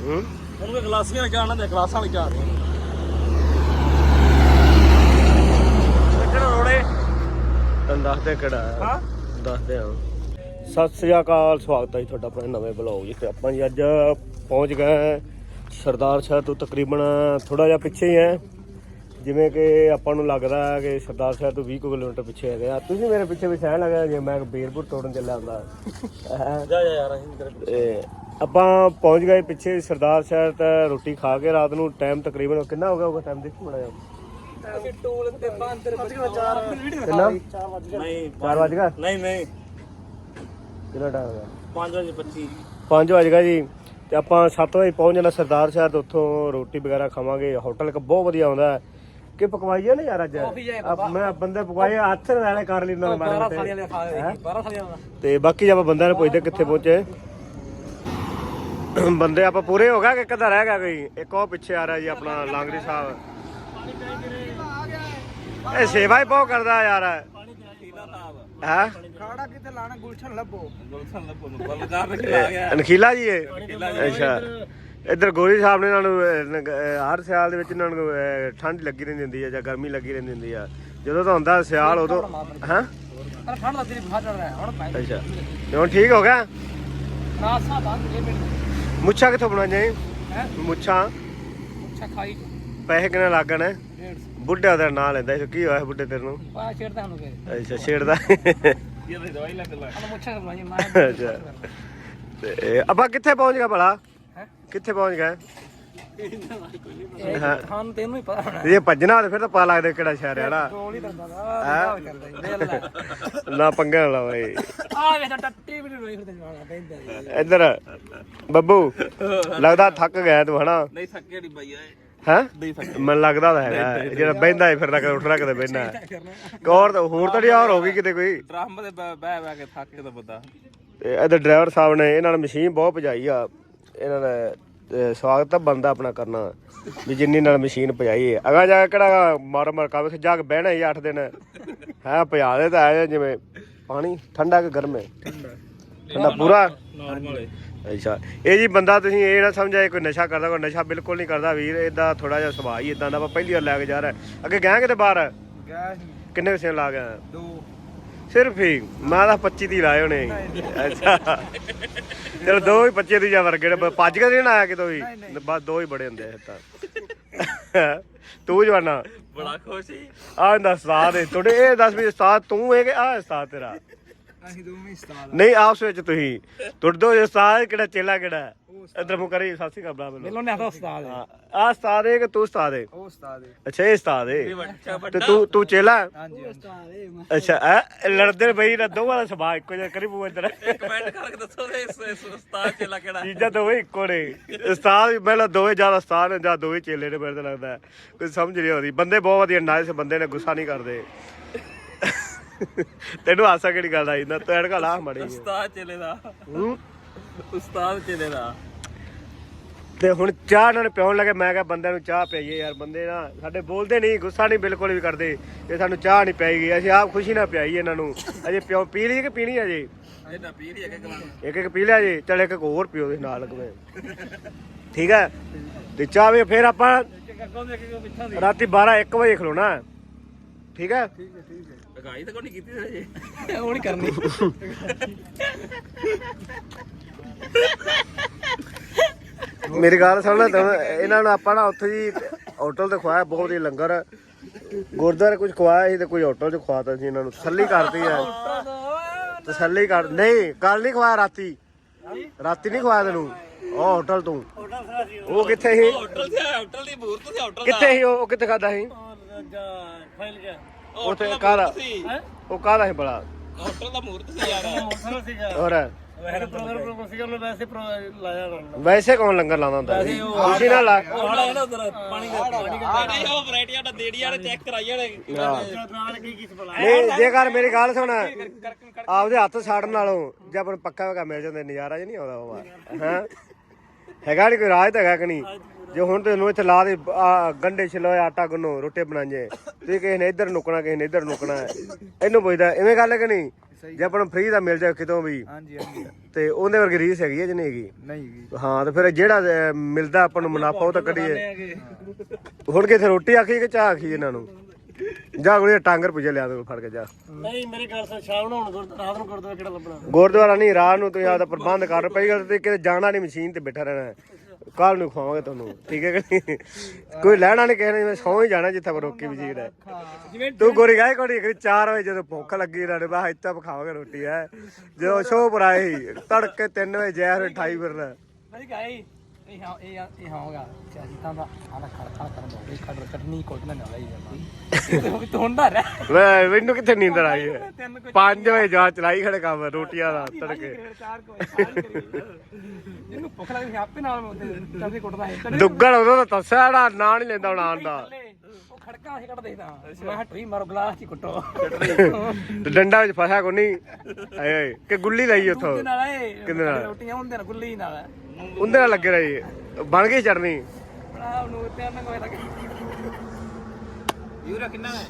ਹੂੰ ਉਹਨੂੰ ਗਲਾਸੀਆਂ ਵਿੱਚ ਆਣਾ ਤੇ ਗਲਾਸਾਂ ਵਿੱਚ ਆ ਕਿਹੜਾ ਰੋੜੇ ਤੈਨੂੰ ਦੱਸਦੇ ਕਿਹੜਾ ਹੈ ਹਾਂ? ਦੱਸਦੇ ਹਾਂ ਸਤਿ ਸ੍ਰੀ ਅਕਾਲ ਸਵਾਗਤ ਹੈ ਜੀ ਤੁਹਾਡਾ ਆਪਣੇ ਨਵੇਂ ਬਲੌਗ ਜੀ ਤੇ ਆਪਾਂ ਜੀ ਅੱਜ ਪਹੁੰਚ ਗਏ ਹਾਂ ਸਰਦਾਰ ਸ਼ਾਹ ਤੋਂ ਤਕਰੀਬਨ ਥੋੜਾ ਜਿਹਾ ਪਿੱਛੇ ਹੀ ਹੈ। ਜਿਵੇਂ ਕਿ ਆਪਾਂ ਨੂੰ ਲੱਗਦਾ ਹੈ ਕਿ ਸਰਦਾਰ ਸ਼ਾਹ ਤੋਂ 20 ਕੁ ਕਿਲੋਮੀਟਰ ਪਿੱਛੇ ਹੈਗੇ ਆ ਤੁਸੀਂ ਮੇਰੇ ਪਿੱਛੇ ਵੀ ਸਹਿਣ ਲੱਗਾ ਜੇ ਮੈਂ ਬੇਰਪੁਰ ਤੋੜਨ ਚੱਲਿਆ ਹੁੰਦਾ। ਹੈਂ। ਜਾ ਜਾ ਯਾਰ ਅਸੀਂ ਤੇਰੇ ਤੇ ਆਪਾਂ ਪਹੁੰਚ ਗਏ ਪਿੱਛੇ ਸਰਦਾਰ ਸ਼ਾਹ ਤੇ ਰੋਟੀ ਖਾ ਕੇ ਰਾਤ ਨੂੰ ਟਾਈਮ ਤਕਰੀਬਨ ਕਿੰਨਾ ਹੋ ਗਿਆ ਹੋਗਾ ਟਾਈਮ ਦੇਖੀ ਮੜਾ ਅਸੀਂ ਟੂਲ ਤੇ ਬੰਦ ਤੇਰੇ ਬੱਚੇ ਚਾਰ ਕਿੰਨਾ? ਨਹੀਂ 4 ਵਜ ਗਿਆ ਨਹੀਂ ਨਹੀਂ। ਕਿੰਨਾ ਟਾਈਮ ਹੋ ਗਿਆ? 5 ਵਜੇ 25 5 ਵਜ ਗਿਆ ਜੀ। ਤੇ ਆਪਾਂ 7 ਵਜੇ ਪਹੁੰਚ ਜਾਣਾ ਸਰਦਾਰ ਸ਼ਹਿਰ ਤੇ ਉੱਥੋਂ ਰੋਟੀ ਵਗੈਰਾ ਖਾਵਾਂਗੇ। ਹੋਟਲ ਇੱਕ ਬਹੁਤ ਵਧੀਆ ਆਉਂਦਾ ਹੈ। ਕਿ ਪਕਵਾਈਏ ਨਾ ਯਾਰ ਅੱਜ? ਆਪ- ਮੈਂ ਬੰਦੇ ਪਕਵਾਏ ਹੱਥ ਨਾਲੇ ਕਰ ਲਈ ਨਾਲ ਮਾਰੇ 12 ਮੋਟੇ। ਸਾਲੀਆਂ ਦੇ ਖਾ ਲਏ 12 ਸਾਲੀਆਂ ਦਾ ਤੇ ਬਾਕੀ ਜੇ ਆਪਾਂ ਬੰਦਿਆਂ ਨੂੰ ਪੁੱਛਦੇ ਕਿੱਥੇ ਪਹੁੰਚੇ ਬੰਦੇ ਆਪਾਂ ਪੂਰੇ ਹੋ ਗਏ ਕਿ ਕਿੱਦਾਂ ਰਹਿ ਗਿਆ ਕੋਈ? ਇੱਕ ਉਹ ਪਿੱਛੇ ਆ ਰਿਹਾ ਜੀ ਆਪਣਾ ਲਾਂਗਰੀ ਸਾਹਿਬ। ਇਹ ਸੇਵਾ ਹੀ ਬਹੁਤ ਕਰਦਾ ਯਾਰ। ਹੈ? ਖਾੜਾ ਕਿਤੇ ਲਾਣਾ ਗੁਲਸ਼ਨ ਲੱਭੋ। ਗੁਲਸ਼ਨ ਲੱਭੋ ਬਲਕਾਰ ਨੇ ਖਿਲਾ ਗਿਆ। ਅਨਖੀਲਾ ਜੀ ਇਹ? ਅੱਛਾ। ਇੱਧਰ ਗੋਰੀ ਸਾਹਿਬ ਨੇ ਇਹਨਾਂ ਨੂੰ ਹਰ ਸਿਆਲ ਦੇ ਵਿੱਚ ਇਹਨਾਂ ਨੂੰ ਠੰਡ ਲੱਗੀ ਰਹਿੰਦੀ ਹੁੰਦੀ ਹੈ ਜਾਂ ਗਰਮੀ ਲੱਗੀ ਰਹਿੰਦੀ ਹੁੰਦੀ ਆ। ਜਦੋਂ ਤਾਂ ਹੁੰਦਾ ਸਿਆਲ ਉਦੋਂ ਹਾਂ? ਠੰਡ ਦਾ ਤੇਰੀ ਬਾਹਰ ਚੜ ਰਿਹਾ ਹੁਣ ਅੱਛਾ। ਹੁਣ ਠੀਕ ਹੋ ਗਿਆ? ਰਾਸਾ ਬੰਦ ਇਹ ਮਿੰਟ ਮੁੱਛਾਂ ਕਿੱਥੋਂ ਬਣਾਈਆਂ ਜੀ? ਹੈ? ਮੁੱਛਾਂ। ਅੱਛਾ ਖਾਈ ਪੈਸੇ ਕਿੰਨੇ ਲੱਗਣ? 150 ਬੁੱਢਾ ਦਾ ਨਾਂ ਲੈਂਦਾ ਸੀ ਕੀ ਹੋਇਆ ਬੁੱਢੇ ਤੇਰੇ ਨੂੰ? ਪਾ ਛੇੜਦਾ ਹਨੂੰ ਕੇ ਅੱਛਾ ਛੇੜਦਾ ਇਹ ਦਵਾਈ ਲੱਗ ਲਾ ਹਣ ਮੁੱਛਾਂ ਬਣਾਈ ਮੈਂ ਅੱਛਾ। ਤੇ ਆਪਾਂ ਕਿੱਥੇ ਪਹੁੰਚ ਗਏ ਭਲਾ? ਹੈ? ਕਿੱਥੇ ਪਹੁੰਚ ਗਏ? ਖਾਨ ਤੈਨੂੰ ਹੀ ਪਤਾ ਹੋਣਾ। ਇਹ ਭੱਜਣਾ ਤੇ ਫਿਰ ਤਾਂ ਪਾ ਲੱਗਦਾ ਕਿਹੜਾ ਸ਼ਹਿਰ ਹੈ ਨਾ ਗੋਲ ਹੀ ਦਾ ਪੰਗਾ ਨਾ ਲਾ ਬਈ ਆ ਵੇ ਤਾਂ ਟੱਟੀ ਵੀ ਨਹੀਂ ਰੋਈ ਫਿਰ ਜਵਾਨਾ ਪੈਂਦਾ ਇੱਧਰ। ਬੱਬੂ ਲੱਗਦਾ ਥੱਕ ਗਿਆ ਤੂੰ ਹਨਾ? ਨਹੀਂ ਥੱਕੇ ਨਹੀਂ ਬਈਆ ਹੈ? ਨਹੀਂ ਥੱਕੇ। ਮੈਨੂੰ ਲੱਗਦਾ ਤਾਂ ਹੈਗਾ ਜਿਹੜਾ ਬਹਿੰਦਾ ਹੈ ਫਿਰ ਨਾ ਕਦੇ ਉੱਠਣਾ ਕਦੇ ਬਹਿੰਦਾ। ਹੋਰ ਤਾਂ ਹੋਰ ਤਾਂ ਹੋਰ ਹੋ ਗਈ ਕਿਤੇ ਕੋਈ। ਡਰਮ ਦੇ ਬਹਿ ਬਹਿ ਕੇ ਥੱਕ ਕੇ ਤਾਂ ਬੰਦਾ। ਤੇ ਇੱਧਰ ਡਰਾਈਵਰ ਸਾਹਿਬ ਨੇ ਇਹਨਾਂ ਨੇ ਮਸ਼ੀਨ ਬਹੁਤ ਭਜਾਈ ਆ। ਇਹਨਾਂ ਨੇ ਸਵਾਗਤ ਤਾਂ ਬੰਦਾ ਆਪਣਾ ਕਰਨਾ ਵੀ ਜਿੰਨੀ ਨਾਲ ਮਸ਼ੀਨ ਭਜਾਈ ਹੈ। ਅਗਾ ਜਾ ਕੇ ਕਿਹੜਾ ਮਾਰ ਮਾਰ ਕਾਵੇ ਜਾ ਕੇ ਬਹਿਣਾ ਹੀ 8 ਦਿਨ। ਹੈ ਭਜਾ ਦੇ ਤਾਂ ਆਇਆ ਜਿਵੇਂ ਪਾਣੀ ਠੰਡਾ ਕਿ ਗਰਮ ਹੈ? ਠੰਡਾ ਪੂਰਾ? ਨਾਰਮਲ ਹੈ। ਅੱਛਾ ਇਹ ਜੀ ਬੰਦਾ ਤੁਸੀਂ ਇਹ ਨਾ ਸਮਝਾਏ ਕੋਈ ਨਸ਼ਾ ਕਰਦਾ ਕੋਈ ਨਸ਼ਾ ਬਿਲਕੁਲ ਨਹੀਂ ਕਰਦਾ ਵੀਰ ਇਹਦਾ ਥੋੜਾ ਜਿਹਾ ਸੁਭਾਅ ਹੀ ਇਦਾਂ ਦਾ ਪਹਿਲੀ ਵਾਰ ਲੈ ਕੇ ਜਾ ਰਿਹਾ। ਅੱਗੇ ਗਏ ਕਿਤੇ ਬਾਹਰ? ਗੈਸ ਕਿੰਨੇ ਵਸੇ ਲਾ ਗਿਆ ਦੋ। ਸਿਰਫ ਹੀ ਮੈਂ ਤਾਂ 25 ਦੀ ਲਾਏ ਹੋਣੇ ਅੱਛਾ। ਚਲੋ ਦੋ ਹੀ 25 ਦੀ ਜਾਂ ਵਰਗੇ ਨੇ ਭੱਜ ਕੇ ਨਹੀਂ ਆਇਆ ਕਿਤੋਂ ਵੀ ਬਸ ਦੋ ਹੀ ਬੜੇ ਹੁੰਦੇ ਆ ਤਾਂ। ਤੂੰ ਜਵਾਨਾ। ਬੜਾ ਖੁਸ਼ ਸੀ। ਆਹ ਦਾ ਉਸਤਾਦ ਹੈ ਤੁਹਾਡੇ ਇਹ ਦੱਸ ਵੀ ਉਸਤਾਦ ਤੂੰ ਹੈ ਕਿ ਆਹ ਉਸਤਾਦ ਤੇਰਾ? ਅਸੀਂ ਦੋਵੇਂ ਉਸਤਾਦ ਨਹੀਂ ਆਪਸ ਵਿੱਚ ਤੁਸੀਂ। ਤੁਹਾਡੇ ਦੋ ਉਸਤਾਦ ਕਿਹੜਾ ਚੇਲਾ ਕਿਹੜਾ? ਇਧਰ ਮੁ ਕਰੀ ਸਤਿ ਸ਼੍ਰੀ ਅਕਾਲ ਮੈਨੂੰ। ਮਿਲੋ ਨੇ ਆਦਾ ਉਸਤਾਦ। ਹੈ ਆ ਉਸਤਾਦ ਹੈ ਕਿ ਤੂੰ ਉਸਤਾਦ ਹੈ ਉਹ ਉਸਤਾਦ ਹੈ ਅੱਛਾ ਇਹ ਉਸਤਾਦ ਹੈ ਬੱਚਾ ਤੇ ਤੂੰ ਤੂੰ ਚੇਲਾ? ਹੈ? ਹਾਂਜੀ। ਉਸਤਾਦ ਹੈ ਅੱਛਾ ਐ ਲੜਦੇ ਬਈ ਨਾ ਦੋਵਾਂ ਦਾ ਸੁਭਾਅ ਇੱਕੋ ਜਿਹਾ ਕਰੀ ਪੂ ਇੱਧਰ। ਕਮੈਂਟ ਕਰਕੇ ਦੱਸੋ ਤੇ ਇਸ ਇਸ ਉਸਤਾਦ ਚੇਲਾ ਕਿਹੜਾ? ਚੀਜ਼ਾਂ ਦੋਵੇਂ ਇੱਕੋ ਨੇ। ਉਸਤਾਦ ਵੀ ਪਹਿਲਾਂ ਦੋਵੇਂ ਜ਼ਿਆਦਾ ਉਸਤਾਦ ਨੇ ਜਾਂ ਦੋਵੇਂ ਚੇਲੇ ਨੇ ਮੇਰੇ ਤਾਂ ਲੱਗਦਾ। ਕੋਈ ਸਮਝ ਨਹੀਂ ਆਉਂਦੀ। ਬੰਦੇ ਬਹੁਤ ਵਧੀਆ ਨਾਈਸ ਬੰਦੇ ਨੇ ਗੁੱਸਾ ਨਹੀਂ ਕਰਦੇ। ਤੈਨੂੰ ਆਸਾ ਕਿਹੜੀ ਗੱਲ ਆਈ? ਨਾ ਤੂੰ ਐਨਕਾ ਲਾ ਮੜੀ ਉਸਤਾਦ ਚੇਲੇ ਦਾ। ਹੂੰ? ਉਸਤਾਦ ਚੇਲੇ ਦਾ। ਤੇ ਹੁਣ ਚਾਹ ਇਹਨਾਂ ਨੇ ਪਿਉਣ ਲੱਗੇ ਮੈਂ ਕਿਹਾ ਬੰਦਿਆਂ ਨੂੰ ਚਾਹ ਪਿਆਈਏ ਯਾਰ ਬੰਦੇ ਨਾ ਸਾਡੇ ਬੋਲਦੇ ਨਹੀਂ ਗੁੱਸਾ ਨਹੀਂ ਬਿਲਕੁਲ ਵੀ ਕਰਦੇ ਇਹ ਸਾਨੂੰ ਚਾਹ ਨਹੀਂ ਪਿਆਈਗੀ ਅਸੀਂ ਆਪ ਖੁਸ਼ੀ ਨਾਲ ਪਿਆਈਏ ਇਹਨਾਂ ਨੂੰ। ਅਜੇ ਪਿਓ ਪੀ ਲਈ ਕਿ ਪੀਣੀ ਹੈ ਅਜੇ? ਹੀ ਹੈ ਇੱਕ ਇੱਕ ਪੀ ਲਿਆ ਜੀ ਚਲ ਇੱਕ ਇੱਕ ਹੋਰ ਪਿਓ ਦੇ ਨਾਲ ਕਵੇ ਠੀਕ ਹੈ? ਤੇ ਚਾਹ ਵੀ ਫਿਰ ਆਪਾਂ ਰਾਤੀ 12 1 ਵਜੇ ਖਲੋਣਾ। ਹੈ। ਠੀਕ ਹੈ? ਲਗਾਈ ਤਾਂ ਕੋਈ ਨਹੀਂ ਕੀਤੀ ਹਜੇ। ਉਹ ਨਹੀਂ ਕਰਨੀ। ਮੇਰੀ ਗੱਲ ਸੁਣ ਲੈ ਤੂੰ ਇਹਨਾਂ ਨੂੰ ਆਪਾਂ ਨਾ ਉੱਥੇ ਜੀ ਹੋਟਲ ਤੇ ਖਵਾਇਆ ਬਹੁਤ ਵਧੀਆ ਲੰਗਰ। ਗੁਰਦੁਆਰੇ ਕੁਝ ਖਵਾਇਆ ਸੀ ਤੇ ਕੋਈ ਹੋਟਲ 'ਚ ਖਵਾਤਾ ਸੀ ਇਹਨਾਂ ਨੂੰ ਤਸੱਲੀ ਕਰਤੀ ਹੈ। ਤਸੱਲੀ ਕਰ ਨਹੀਂ ਕੱਲ ਨਹੀਂ ਖਵਾਇਆ ਰਾਤੀ। ਰਾਤੀ ਨਹੀਂ ਖਵਾਇਆ ਤੈਨੂੰ ਉਹ ਹੋਟਲ ਤੂੰ। ਉਹ ਕਿੱਥੇ ਸੀ? ਹੋਟਲ ਤੇ ਹੋਟਲ ਦੀ ਮੂਰਤ ਤੇ ਹੋਟਲ ਕਿੱਥੇ ਸੀ ਉਹ ਉਹ ਕਿੱਥੇ ਖਾਦਾ ਸੀ? ਫਾਈਲ ਗਿਆ। ਉੱਥੇ ਕਾਹਦਾ ਉਹ ਕਾਹਦਾ ਸੀ? ਬੜਾ ਹੋਟਲ ਦਾ ਮੂਰਤ ਸੀ ਯਾਰ। ਮੋਟਰ ਸੀਗਾ ਹੋਰ। ਵੈਸੇ ਪ੍ਰੋਗਰਾਮ ਪ੍ਰੋਗਰਾਮ ਸੀਗਾ ਉਹਨੇ ਵੈਸੇ ਪ੍ਰੋ- ਲਾਇਆ ਉਹਨਾਂ ਵੈਸੇ ਕੌਣ ਲੰਗਰ ਲਾਉਂਦਾ ਹੁੰਦਾ ਸੀ? ਖੁਸ਼ੀ ਨਾਲ ਲਾ ਆੜਾ ਹੈ ਨਾ ਉਧਰ ਪਾਣੀ ਦਾ ਪਾਣੀ ਦਾ ਨਹੀਂ ਉਹ ਵੈਰਾਈਟੀਆਂ ਦਾ ਦੇੜੀਆਂ ਨੇ। ਚੈੱਕ ਕਰਾਈ ਜਾਣੇ ਨਾਲ ਕੀ ਕੀ ਸਪਲਾ ਨਹੀਂ ਜੇਕਰ ਮੇਰੀ ਗੱਲ ਸੁਣ ਆਪਦੇ ਹੱਥ ਸਾੜਨ ਨਾਲੋਂ ਜੇ ਆਪਾਂ ਨੂੰ ਪੱਕਾ ਵਗਾ ਮਿਲ ਜਾਂਦਾ ਨਜ਼ਾਰਾ ਜਿਹਾ ਨਹੀਂ ਆਉਂਦਾ ਉਹ ਹਾਂ? ਹੈਗਾ ਨਹੀਂ ਕੋਈ ਰਾਜ ਤਾਂ ਹੈਗਾ ਕਿ ਨਹੀਂ? ਜੇ ਹੁਣ ਤੈਨੂੰ ਇੱਥੇ ਲਾ ਦੇ ਆ ਗੰਡੇ ਛਿਲੋਏ ਆਟਾ ਗੁੰਨੋ ਰੋਟੇ ਬਣਾਈਏ ਤੇ ਕਿਸੇ ਨੇ ਇੱਧਰ ਨੁਕਣਾ ਕਿਸੇ ਨੇ ਇੱਧਰ ਨੁਕਣਾ ਇਹਨੂੰ ਪੁੱਛਦਾ ਐਵੇਂ ਗੱਲ ਹੈ ਕਿ ਨਹੀਂ? ਸਹੀ। ਜੇ ਆਪਾਂ ਨੂੰ ਫ੍ਰੀ ਦਾ ਮਿਲ ਜਾਏ ਕਿਤੋਂ ਵੀ। ਹਾਂਜੀ ਹਾਂਜੀ। ਤੇ ਉਹਦੇ ਵਰਗੀ ਰੀਸ ਹੈਗੀ ਹੈ ਜਾਂ ਨਹੀਂ ਹੈਗੀ? ਨਹੀਂ ਜੀ। ਹਾਂ ਤੇ ਫਿਰ ਜਿਹੜਾ ਅਹ, ਮਿਲਦਾ ਆਪਾਂ ਨੂੰ ਮੁਨਾਫਾ ਉਹ ਤਾਂ ਕੱਢੀਏ। ਹੁਣ ਕਿਥੇ ਰੋਟੀ ਆਖੀ ਕਿ ਚਾਹ ਆਖੀ ਇਹਨਾਂ ਨੂੰ? ਜਾ ਕੋਈ ਟਾਂਗਰ ਪੁਜੇ ਲਿਆ ਦੇ ਫੜ ਕੇ ਜਾ। ਨਹੀਂ ਮੇਰੇ ਘਰ ਸੇ ਸ਼ਾਮ ਨੂੰ ਹੁਣ ਗੁਰਦੁਆਰਾ ਰਾਤ ਨੂੰ ਗੁਰਦੁਆਰਾ ਕਿਹੜਾ ਲੱਭਣਾ? ਗੁਰਦੁਆਰਾ ਨਹੀਂ ਰਾਤ ਨੂੰ ਤੁਸੀਂ ਆਪਦਾ ਪ੍ਰਬੰਧ ਕਰ ਪਈ ਗੱਲ ਤੇ ਕਿਤੇ ਜਾਣਾ ਨਹੀਂ ਮਸ਼ੀਨ ਤੇ ਬੈਠਾ ਰਹਿਣਾ ਕੱਲ ਨੂੰ ਖਵਾਵਾਂਗੇ ਤੁਹਾਨੂੰ ਠੀਕ ਹੈ ਕਿ ਨਹੀਂ? ਕੋਈ ਲੈਣਾ ਨਹੀਂ ਕਿਸੇ ਨੇ ਮੈਂ ਸੌਂ ਹੀ ਜਾਣਾ ਜਿੱਥੇ ਆਪਾਂ ਰੋਕੀ ਵਜੀਰ ਹੈ ਤੂੰ ਗੋਰੀ ਗਾਏ ਕੋੜੀ ਕਿ 4 ਵਜੇ ਜਦੋਂ ਭੁੱਖ ਲੱਗੀ ਨੇ ਬਾ ਇੱਥੇ ਖਾਵਾਂਗੇ ਰੋਟੀ ਹੈ। ਜਦੋਂ ਸ਼ੋਅ ਪਰ ਆਏ ਸੀ, ਤੜਕੇ 3 ਵਜੇ ਜ਼ਹਿਰ 28 ਫਿਰਨਾ। ਨਹੀਂ ਗਾਈ ਇਹ ਹਾਂ ਇਹ ਇਹ ਹੋਗਾ ਚਾਹੀ ਦਾ ਆਣਾ ਖੜ ਕਰਨ ਦੋ ਇਹ ਖੜ ਕੱਟਣੀ ਕੋਟ ਨਾ ਨਾ ਲਈ ਤੂੰ ਹੁੰਦਾ ਰਹਿ ਵੇ ਮੈਨੂੰ ਕਿੱਥੇ ਨੀਂਦ ਆਈ ਹੈ 5 ਵਜੇ ਜਾ ਚਲਾਈ ਖੜੇ ਕੰਮ ਰੋਟੀਆਂ ਦਾ ਤੜਕੇ ਚਾਰ ਕੋਈ ਸਾਰੀ ਭੁੱਖ ਲੱਗਦੀ ਆਪੇ ਨਾਲ ਮੈਂ ਉੱਤੇ ਚੰਗੀ ਕੁੱਟਦਾ ਹੈ ਕਦੇ ਦੁੱਗਣ ਤਾਂ ਦੱਸਿਆ ਨਾ ਨਾਂ ਨਹੀਂ ਲੈਂਦਾ ਹੁਣ ਆਉਣ ਦਾ ਖੜਕਾ ਅਸੀਂ ਕੱਢ ਦੇਦਾ ਮੈਂ ਹਟਰੀ ਮਾਰੋ ਗਲਾਸ ਚ ਹੀ ਕੁੱਟੋ। ਤੇ ਡੰਡਾ ਵਿੱਚ ਫਸਿਆ ਕੋ ਨਹੀਂ। ਆਏ ਆਏ ਕਿ ਗੁੱਲੀ ਲਈ ਉੱਥੋਂ? ਨਾਲ ਕਿਹਦੇ ਨਾਲ? ਰੋਟੀਆਂ ਹੁੰਦੇ ਨੇ ਗੁੱਲੀ ਨਾਲ। ਉਹਦੇ ਨਾਲ ਲੱਗੇ ਰਹੀ। ਬਣ ਗਈ ਚਟਨੀ? ਬੜਾ ਨੂੰ ਤੇ ਨਾ ਕੋਈ ਲੱਗੇ ਯੂਰਾ ਕਿੰਨਾ ਹੈ?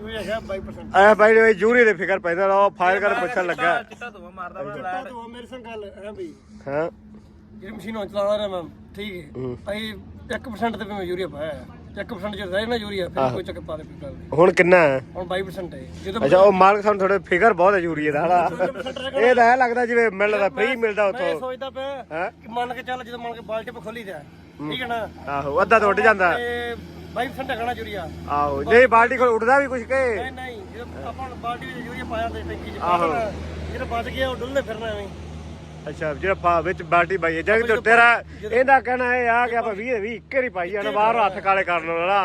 ਇਹ ਹੈਗਾ 22% ਆ ਭਾਈ ਨੇ ਜੂਰੀ ਦੇ ਫਿਕਰ ਪੈਂਦਾ ਉਹ ਫਾਇਰ ਕਰ ਪੁੱਛਣ ਲੱਗਾ। ਚਿੱਟਾ ਧੂਆ ਮਾਰਦਾ ਤੂੰ ਮੇਰੇ ਸੰਗ ਗੱਲ ਹੈ ਬਈ? ਹਾਂ। ਜਿਹੜੀ ਮਸ਼ੀਨ ਹੁਣ ਚਲਾ ਰਿਹਾ ਮੈਂ ਠੀਕ ਹੈ। ਅਸੀਂ 1% ਤੇ ਵੀ ਮੈਂ ਯੂਰੀਆ ਪਾਇਆ ਹੈ 1% ਜੇ ਰਹੇ ਨਾ ਯੂਰੀਆ ਫਿਰ ਕੋਈ ਚੱਕਰ ਪਾ ਦੇ ਕੋਈ ਗੱਲ ਨਹੀਂ। ਹੁਣ ਕਿੰਨਾ ਹੈ? ਹੁਣ 22% ਹੈ। ਜਦੋਂ ਅੱਛਾ ਉਹ ਮਾਲਕ ਸਾਨੂੰ ਥੋੜੇ ਫਿਕਰ ਬਹੁਤ ਹੈ ਦਾ ਹਲਾ ਇਹ ਤਾਂ ਐਂ ਲੱਗਦਾ ਜਿਵੇਂ ਮਿਲਦਾ ਫ੍ਰੀ ਮਿਲਦਾ ਮੈਂ ਉੱਥੋਂ। ਸੋਚਦਾ ਪਿਆ ਹੈ? ਕਿ ਮੰਨ ਕੇ ਚੱਲ ਜਦੋਂ ਮੰਨ ਕੇ ਬਾਲਟੀ ਪੇ ਖੋਲੀ ਦਿਆ ਠੀਕ ਹੈ ਨਾ? ਆਹੋ ਅੱਧਾ ਤਾਂ ਉੱਡ ਜਾਂਦਾ। ਤੇ 22% ਹੈਗਾ ਨਾ ਯੂਰੀਆ। ਆਹੋ ਨਹੀਂ ਬਾਲਟੀ ਕੋਲ ਉੱਡਦਾ ਵੀ ਕੁਝ ਕੇ। ਨਹੀਂ ਨਹੀਂ ਜਦੋਂ ਆਪਾਂ ਬਾਲਟੀ ਵਿੱਚ ਯੂਰੀਆ ਪਾਇਆ ਤੇ ਟੈਂਕੀ ਚ ਆਹੋ। ਜਿਹੜਾ ਬਚ ਗਿਆ ਉਹ ਡੁੱਲਨੇ ਫਿਰਨਾ ਐਵੇਂ। ਅੱਛਾ ਜਿਹੜਾ ਪਾ ਵਿੱਚ ਬਾਲਟੀ ਪਾਈ ਹੈ ਜਦ ਤੇ ਤੇਰਾ ਇਹਦਾ ਕਹਿਣਾ ਇਹ ਆ ਕਿ ਆਪਾਂ 20 20 ਇੱਕੇ ਹੀ ਪਾਈ ਜਾਣਾ ਬਾਹਰ ਹੱਥ ਕਾਲੇ ਕਰਨ ਵਾਲਾ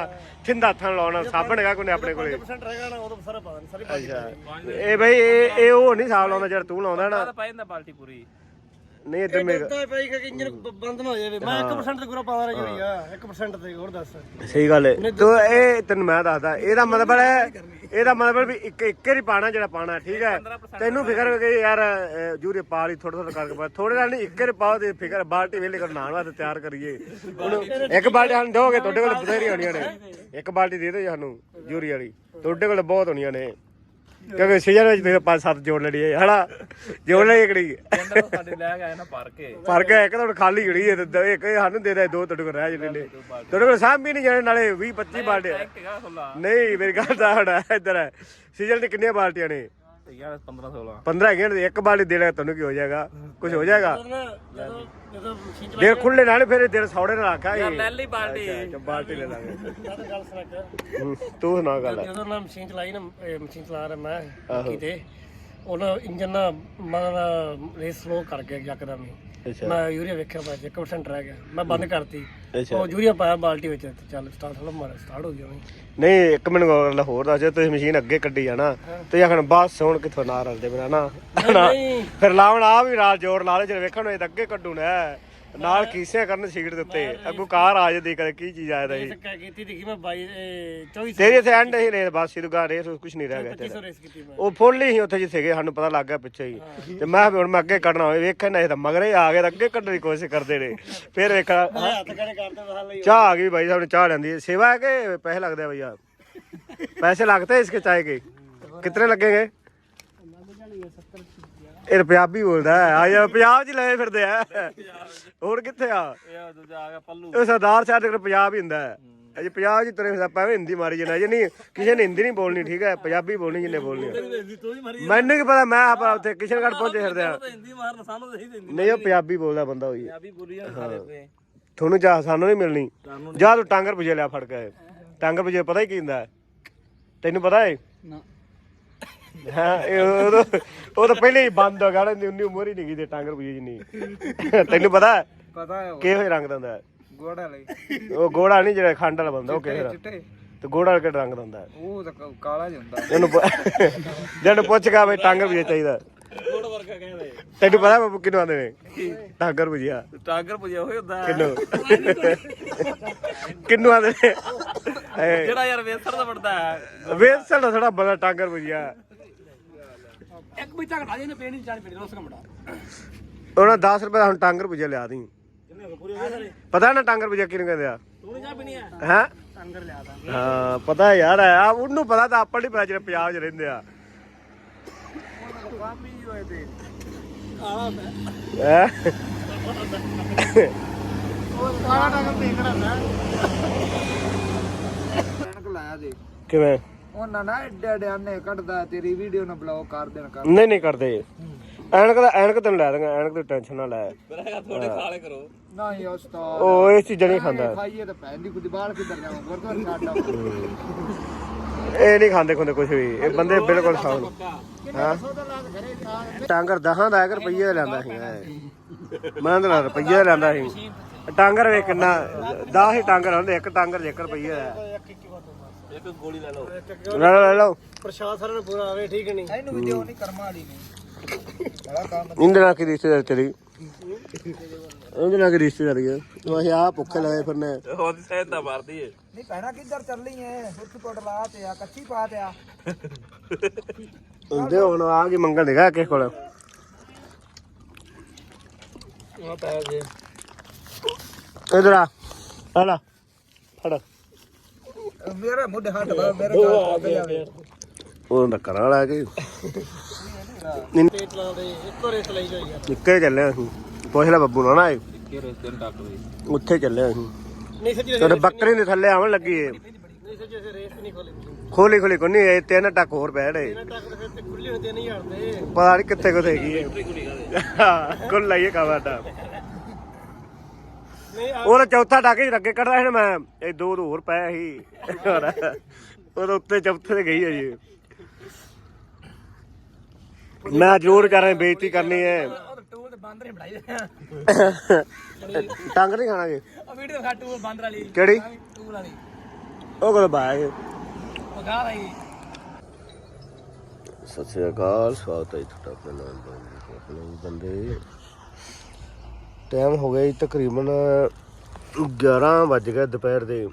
ਥਿੰਦਾ ਹੱਥਾਂ ਲਾਉਣਾ ਸਾਬਣ ਹੈਗਾ ਕੋਈ ਆਪਣੇ ਕੋਲੇ। 5% ਰਹੇਗਾ ਨਾ ਉਦੋਂ ਸਾਰਾ ਪਾ ਦੇਣਾ ਸਾਰੀ ਅੱਛਾ। ਇਹ ਬਈ ਇਹ ਉਹ ਨਹੀਂ ਸਾਬ ਲਾਉਂਦਾ ਜਿਹੜਾ ਤੂੰ ਲਾਉਂਦਾ ਨਾ। ਤਾਂ ਪੈ ਜਾਂਦਾ ਬਾਲਟੀ ਪੂਰੀ। ਨਹੀਂ ਇੱਧਰ ਮੇਰੇ ਤਾਂ ਪਈ ਕਿ ਇੰਜਨ ਬੰਦ ਨਾ ਹੋ ਜਾਵੇ। ਮੈਂ 1% ਤੇ ਗੁਰਾ ਪਾਉਂਦਾ ਰਿਹਾ ਯੂਰੀਆ 1% ਤੇ ਹੋਰ ਦੱਸ। ਸਹੀ ਗੱਲ ਹੈ। ਤੋ ਇਹ ਤੈਨੂੰ ਮੈਂ ਦੱਸਦਾ ਇਹਦਾ ਮਤਲਬ ਹੈ ਇਹਦਾ ਮਤਲਬ ਵੀ ਇੱਕ ਇੱਕੇ ਹੀ ਪਾਣਾ ਜਿਹੜਾ ਪਾਣਾ ਠੀਕ ਹੈ? ਤੈਨੂੰ ਫਿਕਰ ਹੋ ਗਈ ਯਾਰ ਜੂਰੇ ਪਾ ਲਈ ਥੋੜਾ ਥੋੜਾ ਕਰਕੇ ਪਾ ਥੋੜੇ ਨਾਲ ਨਹੀਂ ਇੱਕੇ ਹੀ ਪਾਓ ਤੇ ਫਿਕਰ ਬਾਲਟੀ ਵੇਲੇ ਕਰ ਨਾਣ ਵਾਸਤੇ ਤਿਆਰ ਕਰੀਏ। ਹੁਣ ਇੱਕ ਬਾਲਟੀ ਸਾਨੂੰ ਦੋਗੇ ਤੁਹਾਡੇ ਕੋਲ ਬਥੇਰੀ ਹੋਣੀਆਂ ਨੇ। ਇੱਕ ਬਾਲਟੀ ਦੇ ਦਿਓ ਸਾਨੂੰ ਜੂਰੀ ਵਾਲੀ। ਤੁਹਾਡੇ ਕੋਲ ਬਹੁਤ ਹੋਣੀਆਂ ਨੇ। ਕਿਉਂਕਿ ਸੀਜ਼ਨ ਵਿੱਚ ਤੇ ਪੰਜ ਸੱਤ ਜੋੜ ਲੈਣੀ ਹੈ ਹਨਾ? ਜੋੜ ਲਈ ਇਕੜੀ ਕਹਿੰਦਾ ਸਾਡੇ ਲੈ ਗਏ ਨਾ ਭਰ ਕੇ। ਪਰ ਕੇ ਇੱਕ ਤਾਂ ਖਾਲੀ ਖੜੀ ਹੈ ਤੇ ਦ- ਇੱਕ ਇਹ ਸਾਨੂੰ ਦੇ ਦੇ ਦੋ ਤੁਹਾਡੇ ਕੋਲ ਰਹਿ ਜਣੇ ਨੇ। ਤੁਹਾਡੇ ਕੋਲ ਸਾਂਭ ਵੀ ਨਹੀਂ ਜਾਣੇ ਨਾਲੇ 20 25 ਬਾਲਟੀਆਂ। ਟੈਂਕ ਹੈਗਾ ਖੁੱਲਾ ਨਹੀਂ ਮੇਰੀ ਗੱਲ ਤਾਂ ਹੁਣ ਇੱਧਰ ਹੈ। ਸੀਜ਼ਨ ਦੀ ਕਿੰਨੀਆਂ ਬਾਲਟੀਆਂ ਨੇ? ਯਾਰ 15 16 15 ਹੈਗੀਆਂ ਨੇ ਇੱਕ ਬਾਲਟੀ ਦੇਣਾ ਤੁਹਾਨੂੰ ਕੀ ਹੋ ਜਾਏਗਾ? ਕੁਝ ਹੋ ਜਾਏਗਾ? ਜਦੋਂ ਜਦੋਂ ਮਸ਼ੀਨ ਦੇਰ ਖੁੱਲੇ ਨਾਲ ਫਿਰ ਦਿਨ ਸੌੜੇ ਨਾਲ ਆਖਾ ਯਾਰ ਲੈ ਲਈ ਬਾਲਟੀ। ਅੱਛਾ ਬਾਲਟੀ ਲੈ ਲਾਂਗੇ। ਚਲਾ ਗੱਲ ਸੁਣਾ ਕੇ ਹੂੰ, ਤੂੰ ਸੁਣਾ ਗੱਲ। ਜਦੋਂ ਮੈਂ ਮਸ਼ੀਨ ਚਲਾਈ ਨਾ ਇਹ ਮਸ਼ੀਨ ਚਲਾ ਰਿਹਾ ਮੈਂ ਕਿਤੇ ਉਹਨਾਂ ਇੰਜਨ ਨਾ ਮਨ ਰੇਸ ਸਲੋ ਕਰ ਗਿਆ ਯਕਦਮ ਹੀ। ਅੱਛਾ। ਮੈਂ ਯੂਰੀਆ ਵੇਖਿਆ ਬਸ 1% ਰਹਿ ਗਿਆ। ਮੈਂ ਬੰਦ ਕਰਤੀ। ਅੱਛਾ। ਉਹ ਯੂਰੀਆ ਪਾਇਆ ਬਾਲਟੀ ਵਿੱਚ ਤੇ ਚੱਲ ਸਟਾਰਟ ਥੋੜਾ ਮਾਰ ਸਟਾਰਟ ਹੋ ਗਿਆ। ਨਹੀਂ ਇੱਕ ਮਿੰਟ ਗੱਲ ਹੋਰ ਦੱਸ ਜੇ ਤੁਸੀਂ ਮਸ਼ੀਨ ਅੱਗੇ ਕੱਢੀ ਜਾਣਾ ਤੇ ਆਖਣ ਬਸ ਹੁਣ ਕਿੱਥੋਂ ਨਾ ਰਲਦੇ ਬਿਨਾ ਨਾ। ਨਹੀਂ ਫਿਰ ਲਾਉਣ ਆ ਵੀ ਨਾਲ ਜ਼ੋਰ ਲਾ ਲੈ ਜੇ ਵੇਖਣ ਨੂੰ ਇਹ ਤਾਂ ਅੱਗੇ ਕੱਢੂ ਨਾ। ਨਾਲ ਕੀਸੇ ਕਰਨ ਸੀਟ ਦੇ ਉੱਤੇ ਅੱਗੋਂ ਕਾਰ ਆ ਜਾਂਦੀ ਕਦੇ ਕੀ ਚੀਜ਼ ਆ ਜਾਂਦੀ ਇਹ ਕਹਿ ਕੀਤੀ ਦੇਖੀ ਮੈਂ 22 ਇਹ 24 ਤੇਰੀ ਇੱਥੇ ਐਂਡ ਹੀ ਨੇ ਬਸ ਸਿੱਧੂ ਗਾ ਰੇਸ ਕੁਝ ਨਹੀਂ ਰਹਿ ਗਿਆ ਤੇਰਾ 2500 ਰੇਸ ਕੀਤੀ ਮੈਂ ਉਹ ਫੁੱਲ ਹੀ ਸੀ ਉੱਥੇ ਜਿੱਥੇ ਗਏ ਸਾਨੂੰ ਪਤਾ ਲੱਗ ਗਿਆ ਪਿੱਛੇ ਹੀ ਤੇ ਮੈਂ ਕਿਹਾ ਵੀ ਹੁਣ ਮੈਂ ਅੱਗੇ ਕੱਢਣਾ ਹੋਵੇ ਵੇਖਣ ਨਾ ਇਹ ਤਾਂ ਮਗਰੇ ਆ ਗਏ ਤਾਂ ਅੱਗੇ ਕੱਢਣ ਦੀ ਕੋਸ਼ਿਸ਼ ਕਰਦੇ ਨੇ ਫਿਰ ਵੇਖਣਾ ਹੱਥ ਕਰੇ ਕਰਦੇ ਤਾਂ ਲਈ ਚਾਹ ਆ ਗਈ ਭਾਈ ਸਾਹਿਬ ਨੇ ਚਾਹ ਲੈਂਦੀ ਹੈ ਸੇਵਾ ਹੈ ਕਿ ਪੈਸੇ ਲੱਗਦੇ ਆ भैया पैसे लगते हैं इसके चाय के कितने लगेंगे ਇਹ ਪੰਜਾਬੀ ਬੋਲਦਾ ਆ ਜਾ ਪੰਜਾਬ ਚ ਲਏ ਫਿਰਦੇ ਆ। ਹੋਰ ਕਿੱਥੇ ਆ? ਇਹ ਦੂਜਾ ਆ ਗਿਆ ਪੱਲੂ। ਇਹ ਸਰਦਾਰ ਸਾਹਿਬ ਦੇ ਕੋਲ ਪੰਜਾਬ ਹੀ ਹੁੰਦਾ ਹੈ। ਅਜੇ ਪੰਜਾਬ ਚ ਤੁਰੇ ਫਿਰਦਾ ਭਾਵੇਂ ਹਿੰਦੀ ਮਾਰੀ ਜਾਣਾ ਜੇ ਨਹੀਂ ਕਿਸੇ ਨੇ ਹਿੰਦੀ ਨਹੀਂ ਬੋਲਣੀ ਠੀਕ ਹੈ? ਪੰਜਾਬੀ ਬੋਲਣੀ ਜਿੰਨੇ ਬੋਲਣੀ ਮੈਨੂੰ ਕੀ ਪਤਾ ਮੈਂ ਆਪਾਂ ਉੱਥੇ ਕਿਸ਼ਨਗੜ੍ਹ ਪਹੁੰਚੇ ਫਿਰਦੇ ਆ। ਹਿੰਦੀ ਮਾਰਨ ਸਾਨੂੰ ਸਹੀ ਦਿੰਦੀ ਨਹੀਂ ਉਹ ਪੰਜਾਬੀ ਬੋਲਦਾ ਬੰਦਾ ਹੋਈ ਪੰਜਾਬੀ ਬੋਲੀ ਸਾਰੇ ਤੁਹਾਨੂੰ ਜਾ ਸਾਨੂੰ ਨਹੀਂ ਮਿਲਣੀ। ਜਾ ਤੂੰ ਟਾਂਗਰ ਪੁਜੇ ਲਿਆ ਫੜ ਕੇ। ਟਾਂਗਰ ਪੁਜੇ ਪਤਾ ਹੀ ਕੀ ਹੁੰਦਾ? ਤੈਨੂੰ ਪਤਾ ਹੈ? ਨਾ। ਹਾਂ ਇਹ ਉਹ ਤਾਂ- ਉਹ ਤਾਂ ਪਹਿਲੇ ਹੀ ਬੰਦ ਹੋ ਗਿਆ ਨਾ ਉਨੀ ਉਮਰ ਹੀ ਨਹੀਂ ਗਈ ਤੇ ਟਾਂਗਰ ਪੁਜੇ ਜਿੰਨੀ। ਤੈਨੂੰ ਪਤਾ? ਹੈ ਪਤਾ ਹੈ ਉਹ। ਕਿਹੋ ਜਿਹੇ ਰੰਗ ਦਾ ਹੁੰਦਾ ਹੈ? ਗੋੜਾ ਲਈ ਉਹ ਗੋੜਾ ਨਹੀਂ ਜਿਹੜਾ ਖੰਡ ਵਾਲਾ ਬੰਦਾ ਉਹ ਕਿਹੜਾ ਚਿੱਟੇ। ਤੇ ਗੋੜਾ ਕਿਹੜਾ ਰੰਗ ਦਾ ਹੁੰਦਾ ਹੈ? ਉਹ ਤਾਂ ਕ- ਕਾਲਾ ਜਿਹਾ ਹੁੰਦਾ। ਇਹਨੂੰ ਜਿਹਨੂੰ ਪੁੱਛ ਗਿਆ ਬਈ ਟਾਂਗਰ ਪੁਜੇ ਚਾਹੀਦਾ। ਗੋੜ ਵਰਗਾ ਕਹਿੰਦੇ। ਤੈਨੂੰ ਪਤਾ ਬਾਬੂ ਕਿਹਨੂੰ ਆਂਦੇ ਨੇ? ਟਾਂਗਰ ਪੁਜਿਆ ਟਾਂਗਰ ਪੁਜਿਆ ਹੋਇਆ ਹੁੰਦਾ। ਕਿੰਨੂੰ ਕਿੰਨੂੰ ਆਂਦੇ ਨੇ? ਇਹ ਜਿਹੜਾ ਯਾਰ ਵੇਸਰ ਦਾ ਵੜਦਾ ਹੈ। ਵੇਸਣ ਦਾ ਥੋੜਾ ਬੜਾ ਟਾਂਗਰ ਪੁਜਿਆ ਇੱਕ ਵੀ ਝਗੜਾ ਜੇ ਨੇ ਪੇਣੀ ਚਾਣੀ ਪੇਣੀ ਉਸ ਕਮੜਾ ਉਹਨਾਂ 10 ਰੁਪਏ ਦਾ ਹੁਣ ਟਾਂਗਰ ਪੁਜਿਆ ਲਿਆ ਦੀ। ਪਤਾ ਨਾ ਟਾਂਗਰ ਪੁਜਿਆ ਕਿਹਨੂੰ ਕਹਿੰਦੇ ਆ। ਤੂੰ ਨਹੀਂ ਜਾ ਪੀਣੀ ਹੈ ਹੈ? ਟੰਗਰ ਲਿਆ ਦਾ ਹਾਂ ਪਤਾ ਯਾਰ ਆ ਉਹਨੂੰ ਪਤਾ ਤਾਂ ਆਪਾਂ ਨਹੀਂ ਪਤਾ ਜਿਹੜੇ ਪੰਜਾਬ 'ਚ ਰਹਿੰਦੇ ਆ। ਕੰਮ ਹੀ? ਹੋਏ ਤੇ ਹੈ ਐਨਕ ਲਾਇਆ ਦੇ ਕਿਵੇਂ? ਉਹਨਾਂ ਨਾ ਐਡੇ ਐਡੇ ਆਨੇ ਕੱਢਦਾ ਤੇਰੀ ਵੀਡੀਓ ਨੂੰ ਬਲੌਕ ਕਰ ਦੇਣ ਕਰ। ਨਹੀਂ ਨਹੀਂ ਕਰਦੇ। ਐਨਕ ਦਾ ਐਨਕ ਤੈਨੂੰ ਲੈ ਦਾਂਗਾ ਐਨਕ ਦੀ ਟੈਨਸ਼ਨ ਨਾ ਲੈ। ਤੁਹਾਡੇ ਖਾਲੇ ਕਰੋ। ਨਹੀਂ ਉਸਤਾਦ। ਉਹ ਇਹ ਚੀਜ਼ਾਂ ਨਹੀਂ ਖਾਂਦਾ। ਖਾਈਏ ਤਾਂ ਭੈਣ ਦੀ ਕੁਝ ਬਾਹਰ ਕਿੱਧਰ ਜਾਵਾਂ ਗੁਰਦੁਆਰੇ ਛੱਡ ਇਹ ਨਹੀਂ ਖਾਂਦੇ ਖੁੰਦੇ ਕੁਝ ਵੀ। ਇਹ ਬੰਦੇ ਬਿਲਕੁਲ ਸਾਊ। ਹਾਂ। ਟਾਂਗਰ ਦਹਾਂ ਦਾ 1 ਰੁਪਈਏ ਦਾ ਲੈਂਦਾ ਸੀ। ਮੈਂ। ਤਾਂ ਰੁਪਈਏ ਦਾ ਲੈਂਦਾ ਸੀ। ਟਾਂਗਰ ਵੇ ਕਿੰਨਾ 10 ਹੀ ਟਾਂਗਰ ਹੁੰਦੇ ਇੱਕ ਟਾਂਗਰ 1 ਰੁਪਈਆ। ਦਾ ਇੱਕ ਗੋਲੀ ਲੈ ਲਓ। ਲੈ ਲਓ ਲੈ ਲਓ। ਪ੍ਰਸ਼ਾਸਨ ਨੂੰ ਪੂਰਾ ਆਵੇ ਠੀਕ ਨਹੀਂ? ਇਹਨੂੰ ਵੀ ਦਿਓ ਨਹੀਂ ਕਰਮਾ ਵਾਲੀ ਨੂੰ। ਬੜਾ ਕੰਮ ਇੰਦੇ ਨਾਲ ਕੀ ਰਿਸ਼ਤੇਦਾਰ ਚਲੀ? ਉਹਦੇ ਨਾਲ ਕੀ ਰਿਸ਼ਤੇਦਾਰੀ ਹੈ? ਉਹ ਅਸੀਂ ਆ ਭੁੱਖੇ ਲਗੇ ਫਿਰਨੇ ਉਹਦੀ ਸਹਾਇਤਾ ਮਾਰਦੀ ਏ। ਨਹੀਂ ਭੈਣਾ ਕਿੱਧਰ ਚੱਲੀ ਐ ਸੁੱਤ ਕੋਟ ਲਾ ਤੇ ਆ ਕੱਚੀ ਪਾ ਤੇ ਆ। ਹੁੰਦੇ ਹੁਣ ਆ ਕੀ ਮੰਗਣ ਦੇਗਾ ਕਿਸੇ ਕੋਲ। ਉਹ ਪੈ ਜੇ ਇਧਰ ਆ। ਆ ਲੈ ਫੜ। ਮੇਰਾ ਮੁੱਢ ਹੱਟ ਬਾ ਮੇਰੇ ਕੋਲ ਆ ਜਾਵੇ ਉਹ ਦਾ ਕਰਾਂ ਵਾਲਾ ਕਿ ਪੇਟ ਲਾਉਂਦੇ ਇੱਕੋ ਰੇਸ ਲਈ ਜਾਈ ਯਾਰ ਨਿੱਕੇ ਚੱਲੇ ਅਸੀਂ। ਪੁੱਛ ਲੈ ਬੱਬੂ ਨੂੰ ਨਾ। ਕਿ ਰਸਤੇ ਦੇ ਉੱਥੇ ਚੱਲੇ ਅਸੀਂ। ਨਹੀਂ ਸੱਚੀ ਤੇਰੇ ਬੱਕਰੀ ਦੇ ਥੱਲੇ ਆਵਣ ਲੱਗੀ ਏ। ਨਹੀਂ ਸੱਚੀ ਅਸੀਂ ਰੇਸ ਨਹੀਂ ਖੋਲੀ ਖੋਲੀ ਖੋਲੀ ਕੋਈ ਨਹੀਂ ਇਹ ਤਿੰਨ ਟੱਕ ਹੋਰ ਬੈਠੇ ਇਹਨਾਂ ਟੱਕ ਫਿਰ ਤੇ ਖੁੱਲੀ ਹੁੰਦੀ ਨਹੀਂ ਹੜਦੇ ਪਤਾ ਨਹੀਂ ਕਿੱਥੇ ਕਿੱਥੇ ਹੈਗੀ ਏ। ਕੁੱਲ ਲਾਈਏ ਨਹੀਂ ਆ ਉਹਦਾ ਚੌਥਾ ਟੱਕ ਹੀ ਅੱਗੇ ਕੱਢਦਾ ਸੀ ਮੈਂ ਇਹ ਦੋ ਦੋ ਹੋਰ ਪਏ ਸੀ। ਉਹਦੇ ਉੱਤੇ ਚੌਥੇ ਤੇ ਗਈ ਹੈ ਜੀ। ਮੈਂ ਜ਼ਰੂਰ ਕਰਾਂ ਬੇਇੱਜ਼ਤੀ ਕਰਨੀ ਹੈ। ਟੂਲ ਤੇ ਬਣਾਈ ਟੰਗ ਨਹੀਂ ਖਾਣਾਗੇ ਉਹ ਵੀਡੀਓ ਖਾ ਟੂਲ ਬੰਦ ਵਾਲੀ। ਕਿਹੜੀ? ਟੂਲ ਵਾਲੀ। ਉਹ ਕੋਲ ਬਾਏ ਉਹ ਗਾ ਰਹੀ ਸਤਿ ਸ੍ਰੀ ਅਕਾਲ ਸਵਾਗਤ ਹੈ ਤੁਹਾਡਾ ਆਪਣੇ ਆਪਣੇ ਬੰਦੇ ਟਾਈਮ ਹੋ ਗਿਆ ਜੀ ਤਕਰੀਬਨ 11 ਵੱਜ ਗਏ ਦੁਪਹਿਰ ਦੇ।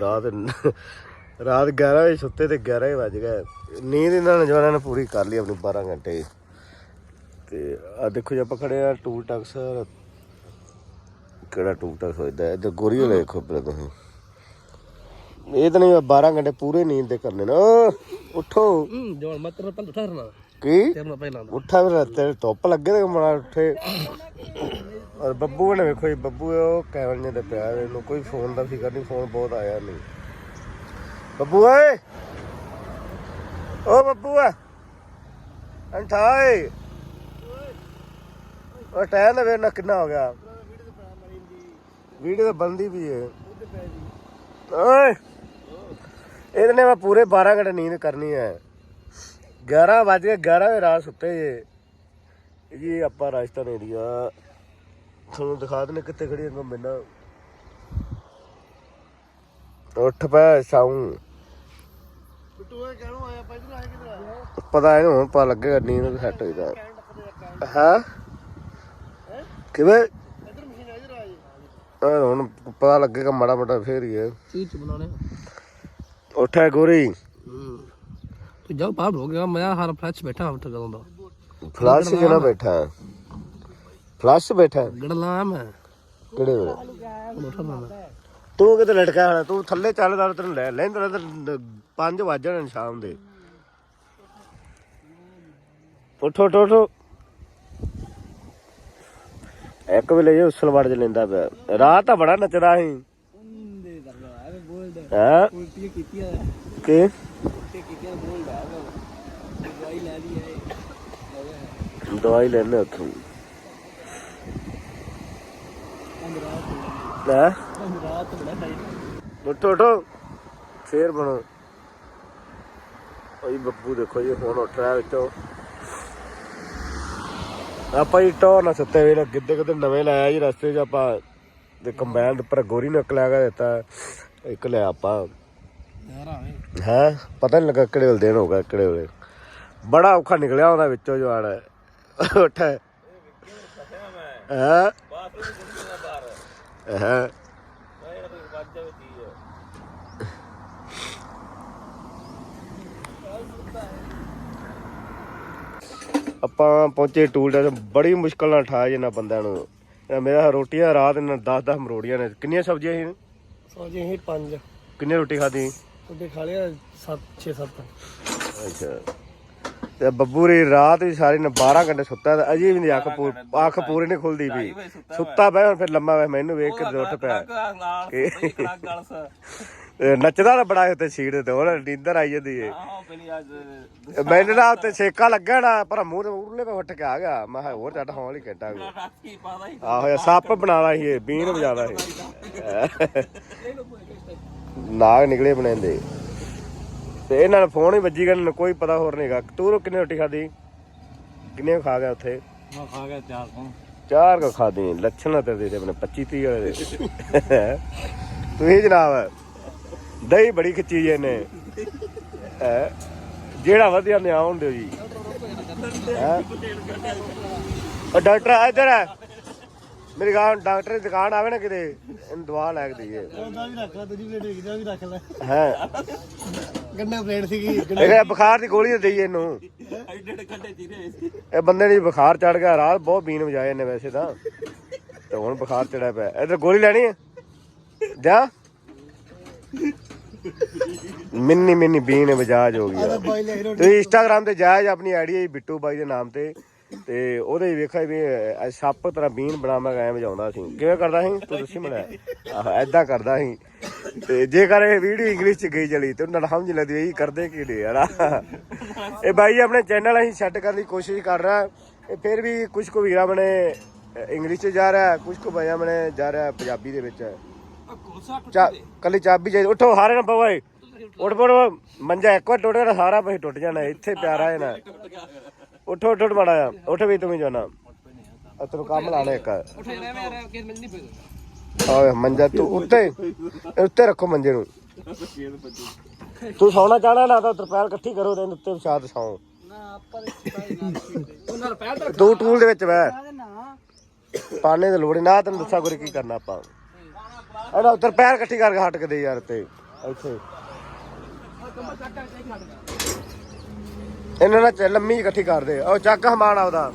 ਰਾਤ ਰਾਤ 11 ਵਜੇ ਸੁੱਤੇ ਤੇ 11 ਹੀ ਵੱਜ ਗਏ। ਨੀਂਦ ਇਹਨਾਂ ਨੌਜਵਾਨਾਂ ਨੇ ਪੂਰੀ ਕਰ ਲਈ ਆਪਣੀ 12 ਘੰਟੇ। ਤੇ ਆ ਦੇਖੋ ਜੀ ਆਪਾਂ ਖੜੇ ਆ ਟੂਲ ਟੈਕਸ। ਕਿਹੜਾ ਟੂਲ ਟੈਕਸ ਹੋਇਦਾ ਇੱਧਰ? ਗੋਰੀ ਵਾਲੇ ਦੇਖੋ ਪਹਿਲਾਂ ਤੁਸੀਂ ਇਹ। ਤਾਂ ਨਹੀਂ 12 ਘੰਟੇ ਪੂਰੇ ਨੀਂਦ ਦੇ ਕਰਨੇ ਨਾ। ਉੱਠੋ। ਮਤ ਪਰ ਪੰਦ ਠਹਿਰਨਾ। ਕੀ? ਤੇਰੇ ਪਹਿਲਾਂ ਉੱਠਾ ਵੀ ਤੇਰੇ ਧੁੱਪ ਲੱਗੇ ਤੇ ਮਣਾ ਉੱਠੇ। ਔਰ ਬੱਬੂ ਨੇ ਵੇਖੋ ਜੀ, ਬੱਬੂ ਉਹ ਕੈਵਲ ਨੇ ਪਿਆ ਇਹਨੂੰ ਕੋਈ ਫੋਨ ਦਾ ਫਿਕਰ ਨਹੀਂ ਫੋਨ ਬਹੁਤ ਆਇਆ ਨਹੀਂ। ਬੱਬੂ ਓਏ! ਓ ਬੱਬੂ ਆ! ਅੰਠਾਏ ਉਹ ਟਾਈਮ ਦਾ ਵੇਖਣਾ ਕਿੰਨਾ ਹੋ ਗਿਆ। ਵੀਡੀਓ ਤਾਂ ਬੰਦੀ ਵੀ ਹੈ ਓਏ! ਇਹਦੇ ਨੇ ਮੈਂ ਪੂਰੇ 12 ਘੰਟੇ ਨੀਂਦ ਕਰਨੀ ਹੈ। 11 ਵੱਜ ਗਏ 11 ਵਜੇ ਰਾਤ ਸੁੱਤੇ ਜੇ। ਜੀ ਆਪਾਂ ਰਾਜਸਥਾਨ ਏਰੀਆ ਤੁਹਾਨੂੰ ਦਿਖਾ ਦਿੰਦੇ ਕਿੱਥੇ ਖੜੀ ਹਾਂ ਮੈਨਾਂ ਉੱਠ ਪੈ ਸ਼ਾਉਂ। ਬਿੱਟੂ ਇਹ ਕਹਿਣੋਂ ਆਇਆ? ਪਹਿਲਾਂ ਆਇਆ ਕਿਧਰ ਆਇਆ? ਪਤਾ ਇਹਨੂੰ ਹੁਣ ਪਤਾ ਲੱਗੇਗਾ ਨੀਂਦ ਸੈੱਟ ਹੋਈਦਾ ਹਾਂ? ਕਿਵੇਂ? ਇਧਰ ਮਸ਼ੀਨ ਇਧਰ ਆ ਜੀ। ਆਹ ਹੁਣ ਪਤਾ ਲੱਗੇਗਾ ਮਾੜਾ ਮੋਟਾ ਫੇਰ ਹੀ ਹੈ ਚੀਜ਼ ਬਣਾਉਣੇ ਉੱਠਿਆ ਗੋਰੀ। ਹੂੰ। ਤੂੰ ਜਾਓ ਬਾਹਰ ਹੋ ਗਿਆ ਮੈਂ ਹਰ ਫਲੈਸ਼ ਬੈਠਾ ਉੱਠ ਕਦੋਂ ਦਾ। ਫਲਸ਼ ਜਿਹੜਾ ਬੈਠਾ? ਹੈ ਫਲਸ਼ ਬੈਠਾ ਹੈ? ਗੜਲਾ ਮੈਂ ਕਿਹੜੇ ਵੇਲੇ? ਤੂੰ ਕਿਤੇ ਲਟਕਿਆ ਹੋਣਾ ਤੂੰ ਥੱਲੇ ਚੱਲਦਾ ਤੈਨੂੰ ਲੈ ਲੈਂਦਾ 5 ਵਜ ਜਾਣੇ ਸ਼ਾਮ ਦੇ। ਉੱਠੋ ਉੱਠੋ ਉੱਠੋ। ਇੱਕ ਵੇਲੇ ਜੇ ਉਸਲ ਵੜ ਚ ਲੈਂਦਾ ਪਿਆ। ਰਾਤ ਤਾਂ ਬੜਾ ਨੱਚਦਾ ਸੀ। ਐਵੇਂ ਬੋਲਦਾ ਹੈ? ਕਿ? ਬੋਲਦਾ ਦਵਾਈ ਲੈ ਲਈ ਹੈ। ਦਵਾਈ ਲੈਣੇ ਉੱਥੋਂ। ਲੈ। ਉੱਠੋ ਉੱਠੋ। ਫੇਰ ਬਣੋ। ਓਏ ਬੱਬੂ ਦੇਖੋ ਜੀ, ਹੁਣ ਉੱਠ ਰਿਹਾ ਵਿੱਚੋਂ। ਆਪਾਂ ਹੀ ਟੋ ਨਾ ਸੁੱਤੇ ਵੇਲੇ ਗਿੱਦੇ ਕਿਤੇ ਨਵੇਂ ਲਾਇਆ ਜੀ ਰਸਤੇ 'ਚ ਆਪਾਂ। ਤੇ ਕੰਬਾਈਨ ਉੱਪਰ ਗੋਰੀ ਨੇ ਇੱਕ ਲਿਆ ਕੇ ਦਿੱਤਾ, ਇੱਕ ਲਿਆ ਆਪਾਂ। ਯਾਰ ਹੈ? ਪਤਾ ਨਹੀਂ ਲੱਗਾ ਕਿਹੜੇ ਵੇਲੇ ਦਿਨ ਹੋ ਗਿਆ, ਕਿਹੜੇ ਵੇਲੇ। ਬੜਾ ਔਖਾ ਨਿਕਲਿਆ ਉਹਦਾ ਵਿੱਚੋਂ ਜਵਾਨ। ਉੱਠ। ਹੈ? ਬਾਥਰੂਮ ਹੈ ਆਪਾਂ ਪਹੁੰਚੇ ਟੂਲ ਟੈਕਸ ਬੜੀ ਮੁਸ਼ਕਲ ਨਾਲ ਠਾਇਆ ਜਿੰਨਾ ਬੰਦਿਆਂ ਨੂੰ। ਮੇਰਾ ਰੋਟੀਆਂ ਰਾਤ ਇਹਨਾਂ 10 10 ਮਰੋੜੀਆਂ ਨੇ। ਕਿੰਨੀਆਂ ਸਬਜ਼ੀਆਂ ਸੀ? ਸੋ ਜੀ ਇਹ ਪੰਜ। ਕਿੰਨੀ ਰੋਟੀ ਖਾਦੀ ਉਹਦੇ ਖਾ ਲਿਆ 7 6 7 ਅੱਛਾ। ਤੇ ਬੱਬੂ ਰੀ ਰਾਤ ਵੀ ਸਾਰੀ ਨੇ 12 ਘੰਟੇ ਸੁੱਤਾ ਤੇ ਅਜੇ ਵੀ ਨਹੀਂ ਅੱਖ ਪੂਰ ਅੱਖ ਪੂਰੀ ਨਹੀਂ ਖੁੱਲਦੀ ਵੀ ਸੁੱਤਾ ਪਿਆ ਹੁਣ ਫਿਰ ਲੰਮਾ ਪਿਆ ਮੈਨੂੰ ਵੇਖ ਕੇ ਉੱਠ ਪਿਆ। ਨੱਚਦਾ ਤਾਂ ਬੜਾ ਉੱਤੇ ਸੀਟ ਤੇ ਹੋਰ ਨੀਂਦਰ ਆਈ ਜਾਂਦੀ ਏ। ਮੈਨੂੰ ਨਾ ਉੱਤੇ ਛੇਕਾ ਲੱਗਿਆ ਨਾ ਪਰ ਮੂੰਹ ਤੇ ਉਰਲੇ ਪੇ ਉੱਠ ਕੇ ਆ ਗਿਆ। ਮੈਂ ਕਿਹਾ ਹੋਰ ਚੱਟ ਹੌਲੀ ਘੰਟਾ ਕੋ ਆਹੋ ਸੱਪ ਬਣਾਲਾ ਸੀ ਇਹ ਬੀਨ ਵਜਾਦਾ ਸੀ। ਨਾਗ ਨਿਕਲੇ ਬਣਾਉਂਦੇ। ਤੇ ਇਹਨਾਂ ਨੇ ਫੋਨ ਹੀ ਵੱਜੀ ਗਏ ਕੋਈ ਪਤਾ ਹੋਰ ਨਹੀਂਗਾ ਤੂੰ ਕਿੰਨੇ ਰੋਟੀ ਖਾਦੀ ਕਿੰਨੇ ਖਾ ਗਿਆ ਉੱਥੇ? ਮੈਂ ਖਾ ਗਿਆ ਚਾਰ ਤੋਂ ਚਾਰ ਕੋ ਖਾਦੀ ਲੱਛਣ ਤੇ ਦੇ ਦੇ ਆਪਣੇ 25 30 ਵਾਲੇ ਦੇ। ਤੁਸੀਂ ਜਨਾਬ ਦਹੀਂ ਬੜੀ ਖਿੱਚੀ ਜੇ ਨੇ ਹੈਂ? ਜਿਹੜਾ ਵਧੀਆ ਨੇ ਆਉਣ ਦਿਓ ਜੀ। ਹੈਂ? ਉਹ ਡਾਕਟਰ ਆ ਇੱਧਰ ਆ। ਮੇਰੀ ਗੱਲ ਡਾਕਟਰ ਦੀ ਦੁਕਾਨ ਆਵੇ ਨਾ ਕਿਤੇ ਇਹਨੂੰ ਦਵਾ ਲੈ ਕੇ ਦਈਏ। ਉਹਦਾ ਵੀ ਰੱਖ ਲੈ ਦੂਜੀ ਪਲੇਟ ਵਿਕਦਾ ਵੀ ਰੱਖ ਲੈ। ਹੈ। ਗੰਡਾ ਪਲੇਟ ਸੀਗੀ ਇਹ ਬੁਖਾਰ ਦੀ ਗੋਲੀ ਦੇ ਦਈਏ ਇਹਨੂੰ। ਐਡੇ ਐਡੇ ਘੰਟੇ ਚੀਰੇ ਸੀ ਇਹ ਬੰਦੇ ਨੂੰ ਬੁਖਾਰ ਚੜ ਗਿਆ ਰਾਤ ਬਹੁਤ ਬੀਨ ਵਜਾਏ ਨੇ ਵੈਸੇ ਤਾਂ। ਤੇ ਹੁਣ ਬੁਖਾਰ ਚੜਿਆ ਪਿਆ। ਇਧਰ ਗੋਲੀ ਲੈਣੀ ਹੈ। ਜਾ। ਮਿੰਨੀ ਮਿੰਨੀ ਬੀਨ ਵਜਾਜ ਹੋ ਰੋਟੀ ਤੁਸੀਂ ਇੰਸਟਾਗ੍ਰam ਤੇ ਜਾਇਜ ਆਪਣੀ ਆਈਡੀ ਬਿੱਟੂ ਬਾਈ ਦੇ ਨਾਮ ਤੇ। ਤੇ ਉਹਦੇ ਵੇਖਿਆ ਵੀ ਇਹ ਸੱਪ ਤਰ੍ਹਾਂ ਬੀਨ ਬਣਾਵਾ ਐ ਵਜਾਉਂਦਾ ਸੀ। ਕਿਵੇਂ ਕਰਦਾ ਸੀ? ਤੂੰ ਦੱਸੀ ਮੈਨੂੰ ਆਹ ਐਦਾਂ ਕਰਦਾ ਸੀ। ਤੇ ਜੇਕਰ ਇਹ ਵੀਡੀਓ ਇੰਗਲਿਸ਼ ਚ ਗਈ ਚਲੀ ਤੇ ਉਹਨਾਂ ਨੂੰ ਸਮਝ ਲੱਗਦੀ ਇਹ ਕਰਦੇ ਕੀ ਨੇ ਯਾਰ। ਇਹ ਬਾਈ ਆਪਣੇ ਚੈਨਲ ਅਸੀਂ ਸੈੱਟ ਕਰਨ ਦੀ ਕੋਸ਼ਿਸ਼ ਕਰ ਰਿਹਾ। ਇਹ ਫਿਰ ਵੀ ਕੁਝ ਕੁ ਵੀਰਾਂ ਬਣੇ ਇੰਗਲਿਸ਼ ਚ ਜਾ ਰਿਹਾ ਕੁਝ ਕੁ ਬਾਈਆਂ ਬਣੇ ਜਾ ਰਿਹਾ ਪੰਜਾਬੀ ਦੇ ਵਿੱਚ। ਚਾ, ਕੱਲੀ ਚਾਬੀ ਚਾਹੀਦੀ। ਉੱਠੋ ਹਾਰੇ ਨਾ ਪਵਾਏ ਉੱਠ ਪੜ ਮੰਜਾ ਇੱਕ ਵਾਰ ਟੁੱਟ ਗਿਆ ਸਾਰਾ ਪਈ ਟੁੱਟ ਜਾਣਾ। ਇੱਥੇ ਪਿਆਰਾ ਹੈ ਨਾ। ਉੱਠੋ ਉੱਠੋ ਮਾੜਾ ਜਾ ਉੱਠ ਵੀ ਤੂੰ ਵੀ ਜਾਣਾ। ਆ ਕੰਮ ਲਾਣਾ ਇੱਕ। ਉੱਠ ਮੰਜਾ ਤੂੰ ਉੱਤੇ ਉੱਤੇ ਰੱਖੋ ਮੰਜੇ ਨੂੰ। ਤੂੰ ਸੌਣਾ ਚਾਹਣਾ ਨਾ, ਤਾਂ ਤਰਪਾਲ ਇਕੱਠੀ ਕਰੋ ਤੇ ਉੱਤੇ ਵਿਛਾ ਤੇ ਸੌਂ। ਤੂੰ ਟੂਲ ਦੇ ਵਿੱਚ ਬਹਿ। ਪਾਣੇ ਦੀ ਲੋੜ ਨਾ। ਤੈਨੂੰ ਦੱਸਾਂ ਗੁਰੇ ਕੀ ਕਰਨਾ ਆਪਾਂ। ਇਹਦਾ ਉੱਤਰ ਪੈਰ ਇਕੱਠੀ ਕਰਕੇ ਹਟ ਕੇ ਦੇ ਯਾਰ ਤੇ ਇੱਥੇ। ਇਹਨਾਂ ਨਾਲ ਚੱਲ ਲੰਮੀ ਇਕੱਠੀ ਕਰ ਦੇ ਉਹ ਚੱਕ ਹਮਾਨ ਆਉਦਾ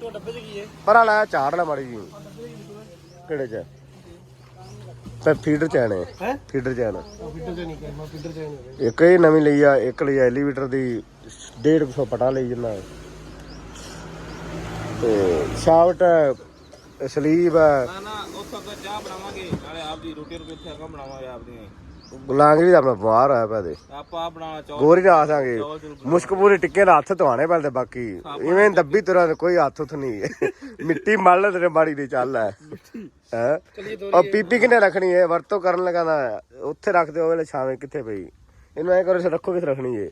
ਤੂੰ ਡੱਬੇ ਚ ਕੀ ਹੈ? ਪਰਾਂ ਲਾਇਆ ਝਾੜ ਲੈ ਮਾੜੀ ਜੀ ਕਿਹੜੇ ਚ? ਤੇ ਫੀਡਰ ਚ ਆਣੇ ਹੈ? ਫੀਡਰ ਚ ਆਣਾ ਫਿੱਟਰ ਚ ਨਹੀਂ ਕਰ ਮੈਂ ਫਿੱਟਰ ਚ ਨਹੀਂ ਇੱਕ ਇਹ ਨਵੀਂ ਲਈ ਆ ਇੱਕ ਲਈ ਐਲੀਵੇਟਰ ਦੀ 150 ਪਟਾ ਲਈ ਜਨਾ। ਤੇ ਸ਼ਾਫਟ ਸਲੀਬ ਨਾ ਨਾ ਉਸ ਤੋਂ ਚਾਹ ਬਣਾਵਾਂਗੇ। ਨਾਲੇ ਆਪ ਦੀ ਰੋਟੀ ਰੋਟੀ ਇੱਥੇ ਕੰਮ ਬਣਾਵਾਂਗੇ ਆਪ ਦੀ ਗੁਲਾਂਗਰੀ ਦਾ ਆਪਣਾ ਬਿਮਾਰ ਹੋਇਆ ਪਿਆ ਦੇ। ਆਪਾਂ ਆਪ ਬਣਾਉਣਾ ਚਾਹ ਗੋਰੀ ਦਾ ਆਸਾਂਗੇ। ਮੁਸ਼ਕ ਪੂਰੇ ਟਿੱਕੇ ਦਾ ਹੱਥ ਧਵਾਣੇ ਪੈਂਦੇ ਬਾਕੀ। ਇਵੇਂ ਦੱਬੀ ਤੁਰਾਂ ਤੇ ਕੋਈ ਹੱਥ ਹੁੱਥ ਨਹੀਂ ਮਿੱਟੀ ਮਲ ਲੈ ਤੇਰੇ ਬਾੜੀ ਦੀ ਚੱਲ ਹੈ। ਹੈ? ਉਹ ਪੀਪੀ ਕਿਨੇ ਰੱਖਣੀ ਹੈ? ਵਰਤੋਂ ਕਰਨ ਲਗਾ ਨਾ ਉੱਥੇ ਰੱਖ ਦਿਓ ਵੇਲੇ ਛਾਵੇਂ ਕਿੱਥੇ ਪਈ? ਇਹਨੂੰ ਐ ਕਰੋ ਰੱਖੋ ਕਿੱਥੇ ਰੱਖਣੀ ਹੈ?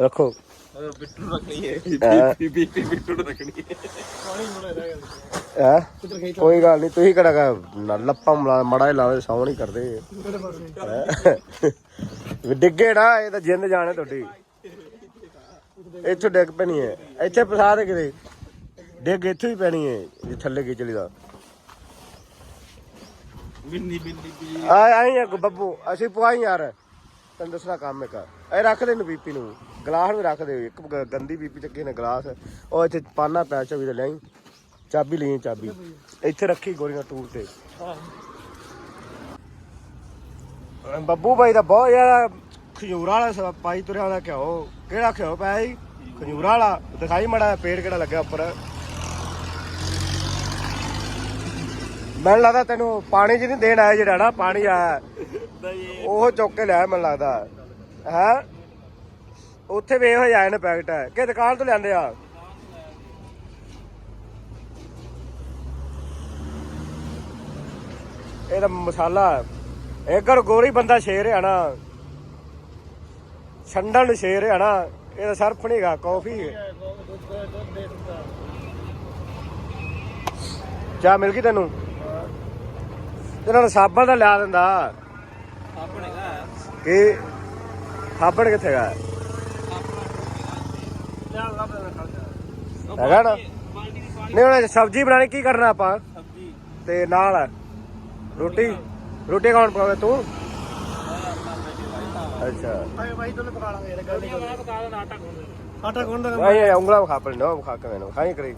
ਰੱਖੋ। ਬਿੱਟੂ ਰੱਖਣੀ ਹੈ। ਹੈਂ? ਬੀਬੀ ਬਿੱਟੂ ਨੂੰ ਰੱਖਣੀ ਹੈ। ਹੈ? ਕੋਈ ਗੱਲ ਨਹੀਂ ਤੁਸੀਂ ਕਿਹੜਾ ਲੱਪਾ ਮੜਾ ਲਾਵੇ ਸੌਣ ਹੀ ਕਰਦੇ। ਡਿੱਗੇ ਨਾ ਇਹ ਤਾਂ ਜਿੰਦ ਜਾਣੇ ਤੁਹਾਡੀ। ਇੱਥੋਂ ਡਿੱਗ ਪੈਣੀ ਹੈ। ਇੱਥੇ ਫਸਾ ਦੇ ਕਿਤੇ। ਡਿੱਗ ਇੱਥੇ ਹੀ ਪੈਣੀ ਹੈ ਜੇ ਥੱਲੇ ਕੀ ਚਲੀਦਾ ਬਿੰਨੀ ਬਿੰਨੀ ਬੀ ਆ ਆਈ ਆ ਬੱਬੂ। ਅਸੀਂ ਪੁਆਈ ਯਾਰ। ਤੈਨੂੰ ਦੱਸਣਾ ਕੰਮ ਇੱਕ ਇਹ ਰੱਖ ਦੇ ਨੂੰ ਬੀਪੀ ਨੂੰ। ਗਲਾਸ ਵੀ ਰੱਖ ਦੇ ਇੱਕ ਗ- ਗੰਦੀ ਬੀਪੀ ਚੱਕੀ ਨੇ ਗਲਾਸ। ਉਹ ਇੱਥੇ ਪਾਨਾ ਪੈ ਚਾਬੀ ਤੇ ਲਿਆਈ ਚਾਬੀ ਲਈ ਚਾਬੀ। ਇੱਥੇ ਰੱਖੀ ਗੋਰੀਆਂ ਟੂਰ ਤੇ। ਬੱਬੂ ਭਾਈ ਦਾ ਬਹੁਤ ਯਾਰ ਖਜੂਰਾ ਵਾਲਾ ਸ- ਪਾਈ ਤੁਰਿਆ ਉਹਦਾ ਘਿਓ। ਕਿਹੜਾ ਘਿਓ ਪਾਇਆ ਜੀ ਖਜੂਰਾ ਵਾਲਾ। ਦਿਖਾਈ ਮੜਾ ਪੇੜ ਕਿਹੜਾ ਲੱਗਿਆ ਉੱਪਰ? ਮੈਨੂੰ ਲੱਗਦਾ ਤੈਨੂੰ ਪਾਣੀ ਨਹੀਂ ਦੇਣ ਆਇਆ ਜਿਹੜਾ ਨਾ ਪਾਣੀ ਆਇਆ। ਉਹ ਚੁੱਕ ਕੇ ਲਿਆ ਮੈਨੂੰ ਲੱਗਦਾ। ਹੈ? ਉੱਥੇ ਵੇਖ ਹੋ ਜਾਏ ਨੇ ਪੈਕਟ। ਕਿ ਦੁਕਾਨ ਤੋਂ ਲਿਆਂਦੇ ਆ? ਇਹ ਤਾਂ ਮਸਾਲਾ ਇਹ ਕਰ ਗੋਰੀ ਬੰਦਾ ਸ਼ੇਰ ਹੈ ਨਾ। ਛੰਡਣ ਸ਼ੇਰ ਹੈ ਨਾ। ਇਹ ਤਾਂ ਸਰਫ ਨਹੀਂਗਾ ਕਾਫੀ ਹੈ। ਚਾਹ ਮਿਲ ਗਈ ਤੈਨੂੰ? ਇਹਨਾਂ ਨੂੰ ਸਾਬਣ ਦਾ ਲਿਆ ਦਿੰਦਾ। ਆਪਣੇ ਹੈ ਕਿ ਸਾਬਣ ਕਿੱਥੇ ਗਾ ਹੈਗਾ ਨਾ? ਨਹੀਂ ਹੁਣ ਸਬਜ਼ੀ ਬਣਾਣੀ ਕੀ ਕਰਨਾ ਆਪਾਂ? ਸਬਜ਼ੀ। ਤੇ ਨਾਲ ਰੋਟੀ। ਰੋਟੀ ਕੌਣ ਪਕਾਵੇ ਤੂੰ? ਅੱਛਾ। ਭਾਈ ਤੁਹਾਨੂੰ ਪਕਾ ਲਾਂਗੇ ਗੱਲ ਨਹੀਂ ਮੈਂ ਪਕਾ ਦੇਣਾ ਆਟਾ ਗੁੰਨ ਆਟਾ ਗੁੰਨ ਦਾ ਭਾਈ ਉਂਗਲਾ ਖਾ ਪੜ ਨਾ ਖਾ ਕੇ ਮੈਨੂੰ ਖਾਈ ਕਰੀ।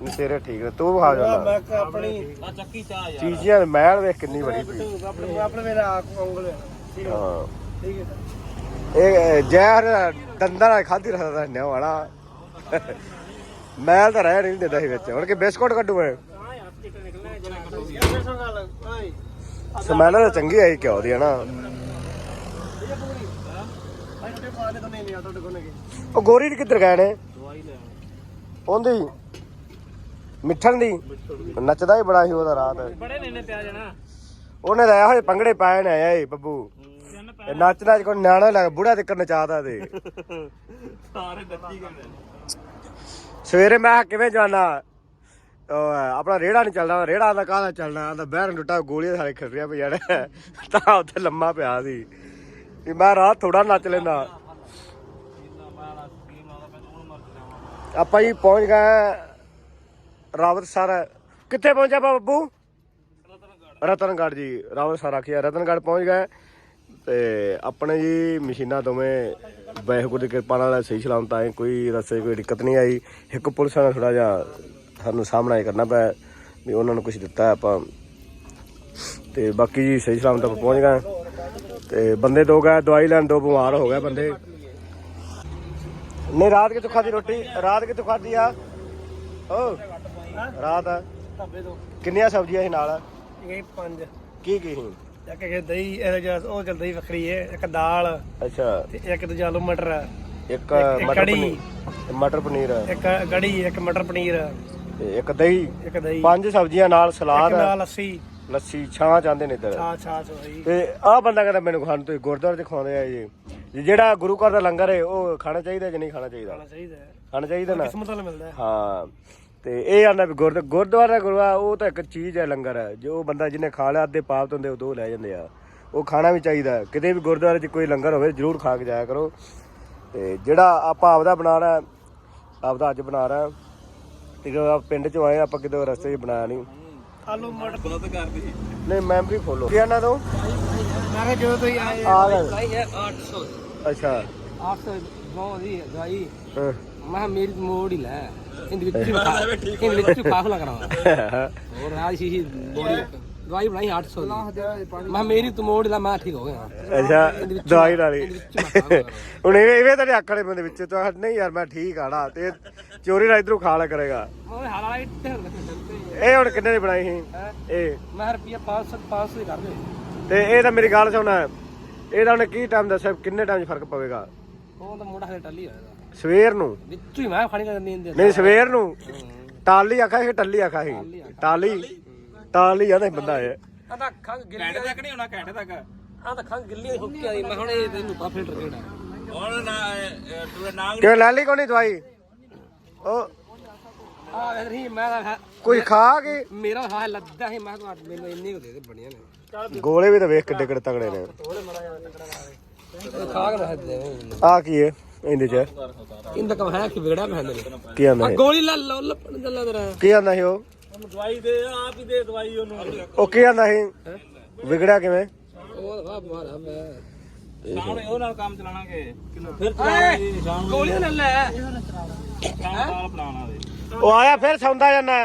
ਨਹੀਂ ਤੇਰੇ ਠੀਕ ਨੇ ਤੂੰ ਖਾ ਜਾਂਦਾ ਮੈਂ ਆਪਣੀ ਆ ਚੱਕੀ ਚਾਹ ਯਾਰ। ਚੀਜ਼ੀਆਂ ਦੀ ਮਹਿਲ ਵੇਖ ਕਿੰਨੀ ਬੜੀ ਪਈ ਆਪਣੇ ਆਪਣੇ ਮੇਰਾ ਉਂਗਲ ਠੀਕ ਹੈ ਹਾਂ। ਠੀਕ ਹੈ ਇਹ ਜ਼ਹਿਰ ਦੰਦਾਂ ਨਾਲ ਖਾਧੀ ਰਹਦਾ ਨੇ ਵਾਲਾ ਮੈਲ ਤਾਂ ਰਹਿ ਨਹੀਂ ਦਿੰਦਾ ਸੀ ਵਿੱਚ। ਹੁਣ ਕਿ ਬਿਸਕੁਟ ਕੱਢੂ ਮੈਂ? ਸਮੈਲ ਤਾਂ ਚੰਗੀ ਆਈ ਕਿਉਂ ਦੀ ਹੈ ਨਾ? ਉਹ ਗੋਰੀ ਕਿੱਧਰ ਗਏ ਨੇ? ਉਹਦੀ ਮਿੱਠਣ ਦੀ। ਨੱਚਦਾ ਹੀ ਬੜਾ ਸੀ ਉਹਦਾ ਰਾਤ। ਬੜੇ ਨੇ ਪਿਆ ਜਾਣਾ। ਉਹਨੇ ਤਾਂ ਜਿਹੇ ਪੰਗੜੇ ਪਾਏ ਨੇ ਆਇਆ ਈ ਬੱਬੂ। ਇਹ ਨੱਚ ਨੱਚ ਕੋ ਨਿਆਣਾ ਲੱਗ ਬੁੜਾ ਤੇ ਨਚਾਦਾ ਤੇ। ਸਾਰੇ ਨੱਚੀ ਗਏ ਸਵੇਰੇ ਮੈਂ ਕਿਵੇਂ ਜਾਣਾ? ਆਪਣਾ ਰੇੜਾ ਨਹੀਂ ਚੱਲਦਾ ਰੇੜਾ ਦਾ ਕਾਹਦਾ ਚੱਲਣਾ? ਆਂਦਾ ਬਹਿਰ ਟੁੱਟਾ ਗੋਲੀਆਂ ਸਾਰੇ ਖਿਲਰੀਆਂ ਪਈਆਂ ਨੇ। ਤਾਂ ਉੱਥੇ ਲੰਮਾ ਪਿਆ ਸੀ। ਮੈਂ ਰਾਤ ਥੋੜਾ ਨੱਚ ਲੈਂਦਾ। ਆਪਾਂ ਜੀ ਪਹੁੰਚ ਗਏ ਰਾਵਤ ਸਰ ਕਿੱਥੇ ਪਹੁੰਚਿਆ ਆਪਾਂ ਬੱਬੂ? ਜੀ, ਰਾਵਤ ਸਰ ਆਖਿਆ, ਰਤਨਗੜ੍ਹ ਪਹੁੰਚ ਗਏ। ਤੇ ਆਪਣੇ ਜੀ ਮਸ਼ੀਨਾਂ ਦੋਵੇਂ ਵਾਹਿਗੁਰੂ ਦੀ ਕਿਰਪਾ ਨਾਲ ਸਹੀ ਸਲਾਮਤ ਆਏ, ਕੋਈ ਰਸਤੇ ਕੋਈ ਦਿੱਕਤ ਨਹੀਂ ਆਈ। ਇੱਕ ਪੁਲਿਸ ਨਾਲ ਥੋੜਾ ਜਿਹਾ ਸਾਨੂੰ ਸਾਹਮਣਾ ਹੀ ਕਰਨਾ ਪਿਆ ਵੀ ਉਹਨਾਂ ਨੂੰ ਕੁਝ ਦਿੱਤਾ ਆਪਾਂ। ਤੇ ਬਾਕੀ ਜੀ ਸਹੀ ਸਲਾਮਤ ਆਪਾਂ ਪਹੁੰਚ ਗਏ। ਤੇ ਬੰਦੇ ਦੋ ਗਏ, ਦਵਾਈ ਲੈਣ ਦੋ, ਬਿਮਾਰ ਹੋ ਗਏ ਬੰਦੇ। ਨਹੀਂ, ਰਾਤ ਕਿੱਥੋਂ ਖਾਦੀ ਰੋਟੀ? ਰਾਤ ਕਿੱਥੋਂ ਖਾਦੀ ਆ? ਓ। ਰਾਤ ਢਾਬੇ ਤੋਂ। ਕਿੰਨੀਆਂ ਸਬਜ਼ੀਆਂ ਸੀ ਨਾਲ? ਇਹ ਪੰਜ। ਕੀ ਕੀ ਸੀ? ਇੱਕ ਕਿ ਦਹੀਂ ਇਹ ਜਿਹਾ ਉਹ ਚੱਲ ਦਹੀਂ ਵੱਖਰੀ ਹੈ ਇੱਕ ਦਾਲ ਅੱਛਾ। ਤੇ ਇੱਕ ਦੂਜਾ ਆਲੂ ਮਟਰ। ਇੱਕ ਇੱਕ ਮਟਰ ਕੜੀ। ਪਨੀਰ ਮਟਰ ਪਨੀਰ। ਇੱਕ ਕੜੀ ਇੱਕ ਮਟਰ ਪਨੀਰ। ਤੇ ਇੱਕ ਦਹੀਂ। ਇੱਕ ਦਹੀਂ। ਪੰਜ ਸਬਜ਼ੀਆਂ ਨਾਲ ਇੱਕ ਸਲਾਦ ਨਾਲ ਲੱਸੀ। ਲੱਸੀ ਛਾਂ ਚਾਹੁੰਦੇ ਨੇ ਇੱਧਰ। ਛਾ ਛਾ ਹੋਈ ਤੇ ਆਹ ਬੰਦਾ ਕਹਿੰਦਾ ਮੈਨੂੰ ਖਾਣ ਤੋਂ ਗੁਰਦੁਆਰੇ ਚ ਖਵਾਉਂਦੇ ਆ ਜੀ। ਜੀ ਜਿਹੜਾ ਗੁਰੂ ਘਰ ਦਾ ਲੰਗਰ ਹੈ ਉਹ ਖਾਣਾ ਚਾਹੀਦਾ ਜਾਂ ਨਹੀਂ ਖਾਣਾ ਚਾਹੀਦਾ? ਖਾਣਾ ਚਾਹੀਦਾ। ਹੈ ਖਾਣਾ ਚਾਹੀਦਾ ਨਾ? ਕਿਸਮਤ ਨਾਲ ਮਿਲਦਾ। ਹੈ ਹਾਂ। ਤੇ ਇਹ ਆਂਦਾ ਵੀ ਗੁਰਦ ਗੁਰਦੁਆਰਾ ਗੁਰੂਆ ਉਹ ਤਾਂ ਇੱਕ ਚੀਜ਼ ਹੈ ਲੰਗਰ ਹੈ ਜੋ ਬੰਦਾ ਜਿਹਨੇ ਖਾ ਲਿਆ ਅੱਧੇ ਪਾਪ ਤੋਂ ਹੁੰਦੇ ਉਹ ਦੋ ਲੈ ਜਾਂਦੇ ਆ। ਉਹ ਖਾਣਾ ਵੀ ਚਾਹੀਦਾ ਹੈ। ਕਿਤੇ ਵੀ ਗੁਰਦੁਆਰੇ 'ਚ ਕੋਈ ਲੰਗਰ ਹੋਵੇ ਜਰੂਰ ਖਾ ਕੇ ਜਾਇਆ ਕਰੋ। ਤੇ ਜਿਹੜਾ ਆਪਾਂ ਆਪਦਾ ਬਣਾ ਰਹੇ ਹਾਂ, ਆਪਦਾ ਅੱਜ ਬਣਾ ਰਹੇ ਹਾਂ, ਤੇ ਜਦੋਂ ਆਪਾਂ ਪਿੰਡ 'ਚੋਂ ਆਏ ਆਪਾਂ ਕਿਤੇ ਰਸਤੇ 'ਚ ਬਣਾਇਆ ਨਹੀਂ। ਆਲੂ ਮਟਰ। ਬਲਦ ਕਰਦੀ ਨਹੀਂ ਮੈਮਰੀ ਫੋਲੋ। ਕੀ ਆਣਾ ਤੂੰ? ਮੈਂ ਕਿਹਾ ਜਦੋਂ ਤੁਸੀਂ ਆਏ ਆ ਗਏ ਦਵਾਈ ਹੈ 800 ਅੱਛਾ। 800 ਬਹੁਤ ਦੀ ਦਵਾਈ। ਹਾਂ। ਮੈਂ ਮੇਰੀ ਮੋੜ ਹੀ ਲੈ। ਇਹਦੇ ਵਿੱਚ ਹੀ ਖਾ ਇਹਦੇ ਵਿੱਚ ਹੀ ਖਾਖਲਾ ਕਰਾਵਾ। ਹੋਰ ਰਾਜ ਸ਼ੀਸ਼ੀ ਬੋੜੀ ਦਵਾਈ ਬਣਾਈ 800 ਦੀ। ਮੈਂ ਕਿਹਾ ਮੇਰੀ ਤੂੰ ਮੋੜ ਲੈ ਮੈਂ ਠੀਕ ਹੋ ਗਿਆ। ਅੱਛਾ ਦਵਾਈ ਵਾਲੀ ਇਹਦੇ ਵਿੱਚ ਮੈਂ ਖਾ ਲਵਾਂਗਾ। ਹੁਣ ਇਹ ਇਵੇਂ ਤਾਂ ਆਖੜੇ ਬੰਦੇ ਵਿੱਚ ਤਾਂ ਨਹੀਂ ਯਾਰ ਮੈਂ ਠੀਕ ਆੜਾ ਤੇ ਚੋਰੀ ਨਾਲ ਇਧਰੋਂ ਖਾ ਲਿਆ ਕਰੇਗਾ। ਮੈਂ ਹਾਲ ਵਾਲਾ ਇੱਥੇ ਹੁਣ ਕਿੱਥੇ ਇਹ ਹੁਣ ਕਿੰਨੇ ਦੀ ਬਣਾਈ ਸੀ? ਇਹ? ਮੈਂ ਰੁਪਿਆ 500 500 ਹੀ ਕਰ ਦੇ। ਤੇ ਇਹ ਤਾਂ ਮੇਰੀ ਗੱਲ ਸੁਣ। ਇਹਦਾ ਉਹਨੇ ਕੀ ਟਾਈਮ ਦੱਸਿਆ ਕਿੰਨੇ ਟਾਈਮ 'ਚ ਫ਼ਰਕ ਪਵੇਗਾ? ਉਹ ਤਾਂ ਮੋੜਾ ਹਲੇ ਟੱਲੀ ਹੋਇਆ ਸਵੇਰ ਨੂੰ। ਵਿੱਚੋਂ ਹੀ ਮੈਂ ਖਾਣੀ ਕਰ ਨੀਂਦ ਦੇ ਨਹੀਂ ਸਵੇਰ ਨੂੰ। ਟਾਲੀ ਆਖਾ ਸੀ ਟੱਲੀ ਆਖਾ ਸੀ। ਟਾਲੀ ਟਾਲੀ ਆ ਨਹੀਂ ਬੰਦਾ ਇਹ ਆ ਤਾਂ ਖੰਗ ਗਿੱਲੀ ਘੰਟੇ ਤੱਕ ਨਹੀਂ ਹੋਣਾ ਘੰਟੇ ਤੱਕ। ਆ ਤਾਂ ਖੰਗ ਗਿੱਲੀ ਹੋ ਕੇ ਆਈ ਮੈਂ ਹੁਣ ਇਹ ਤੈਨੂੰ ਪਾ ਫਿਲਟਰ ਕਿਹੜਾ ਹੁਣ ਨਾ ਤੂੰ ਨਾਂਗ ਕਿਉਂ ਲੈ ਲਈ ਕੋਣੀ ਦਵਾਈ? ਉਹ ਆ ਨਹੀਂ ਮੈਂ ਤਾਂ ਕੋਈ ਖਾ ਕੇ? ਮੇਰਾ ਹਾਲ ਲੱਦਾ ਸੀ ਮੈਂ ਤਾਂ ਮੈਨੂੰ ਇੰਨੇ ਕੁ ਦੇ ਦੇ ਬਣੀਆਂ ਨੇ। ਗੋਲੇ ਵੀ ਤਾਂ ਵੇਖ ਕਿੱਡੇ ਕਿੱਡੇ ਤਗੜੇ ਨੇ। ਖਾ ਕੇ ਦੱਸ ਦੇ। ਆ ਕੀ ਹੈ ਇਹਦੇ ਚ ਇੰਦਾ ਕਮ ਹੈ ਕਿ ਵਿਗੜਿਆ ਮੈਂ ਨੇ ਕੀ ਆਂਦਾ ਇਹ? ਗੋਲੀ ਲਾ ਲੋ ਲੱਪਣ ਦਾ ਲੱਗ ਰਿਹਾ। ਕੀ ਆਂਦਾ ਸੀ ਉਹ? ਦਵਾਈ ਦੇ ਆਪ ਹੀ ਦੇ ਦਵਾਈ ਉਹਨੂੰ। ਉਹ ਕੀ ਆਂਦਾ ਸੀ ਵਿਗੜਿਆ ਕਿਵੇਂ? ਉਹ ਵਾ ਮਾਰਾ ਮੈਂ। ਉਹ ਨਾਲ ਕੰਮ ਚਲਾਣਾਗੇ ਫਿਰ ਲੈ ਬਣਾਉਣਾ ਉਹ ਆਇਆ ਫਿਰ ਸੌਂਦਾ ਜਾਂਦਾ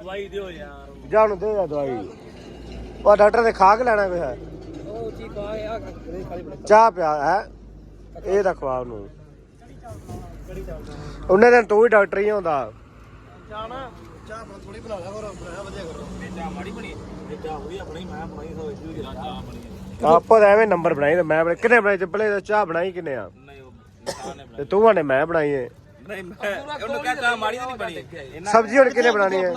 ਦਵਾਈ ਦਿਓ ਯਾਰ। ਦੇ ਜਾ ਦਵਾਈ। ਉਹ ਡਾਕਟਰ ਨੇ ਖਾ ਕੇ ਲੈਣਾ ਕੋਈ ਹੈ। ਉਹ ਚੀ ਕਾ ਆ ਕਰੇ ਖਾਲੀ ਬੜਾ ਚਾਹ ਪਿਆ ਹੈ। ਇਹ ਤਾਂ ਖਵਾ ਉਹਨੂੰ। ਉਹਨੇ ਦਿਨ ਤੂੰ ਵੀ ਡਾਕਟਰ ਹੀ ਹੁੰਦਾ ਚਾਹ ਮਾੜੀ ਬਣੀ। ਇਹ ਚਾਹ ਵਧੀਆ ਬਣੀ ਮੈਂ ਬਣਾਈ ਸੋ ਇਦੋਂ ਹੀ ਚਾਹ ਬਣੀ ਆਪੋ ਤਾਂ ਐਵੇਂ ਨੰਬਰ ਬਣਾਈ ਤੇ ਮੈਂ ਬਣਾਈ ਕਿੰਨੇ ਬਣਾਈ ਤੇ ਪਹਿਲੇ ਚਾਹ ਬਣਾਈ ਕਿੰਨੇ ਆ? ਨਹੀਂ ਉਹ ਚਾਹ ਨੇ ਤੇ ਤੂੰ ਆਨੇ ਮੈਂ ਬਣਾਈ ਏ। ਨਹੀਂ ਮੈਂ ਉਹਨੂੰ ਕਹਾਂ ਚਾਹ ਮਾੜੀ ਤਾਂ ਨਹੀਂ ਬਣੀ। ਇਹਨਾਂ ਸਬਜ਼ੀ ਹੁਣ ਕਿੰਨੇ ਬਣਾਣੀ ਹੈ?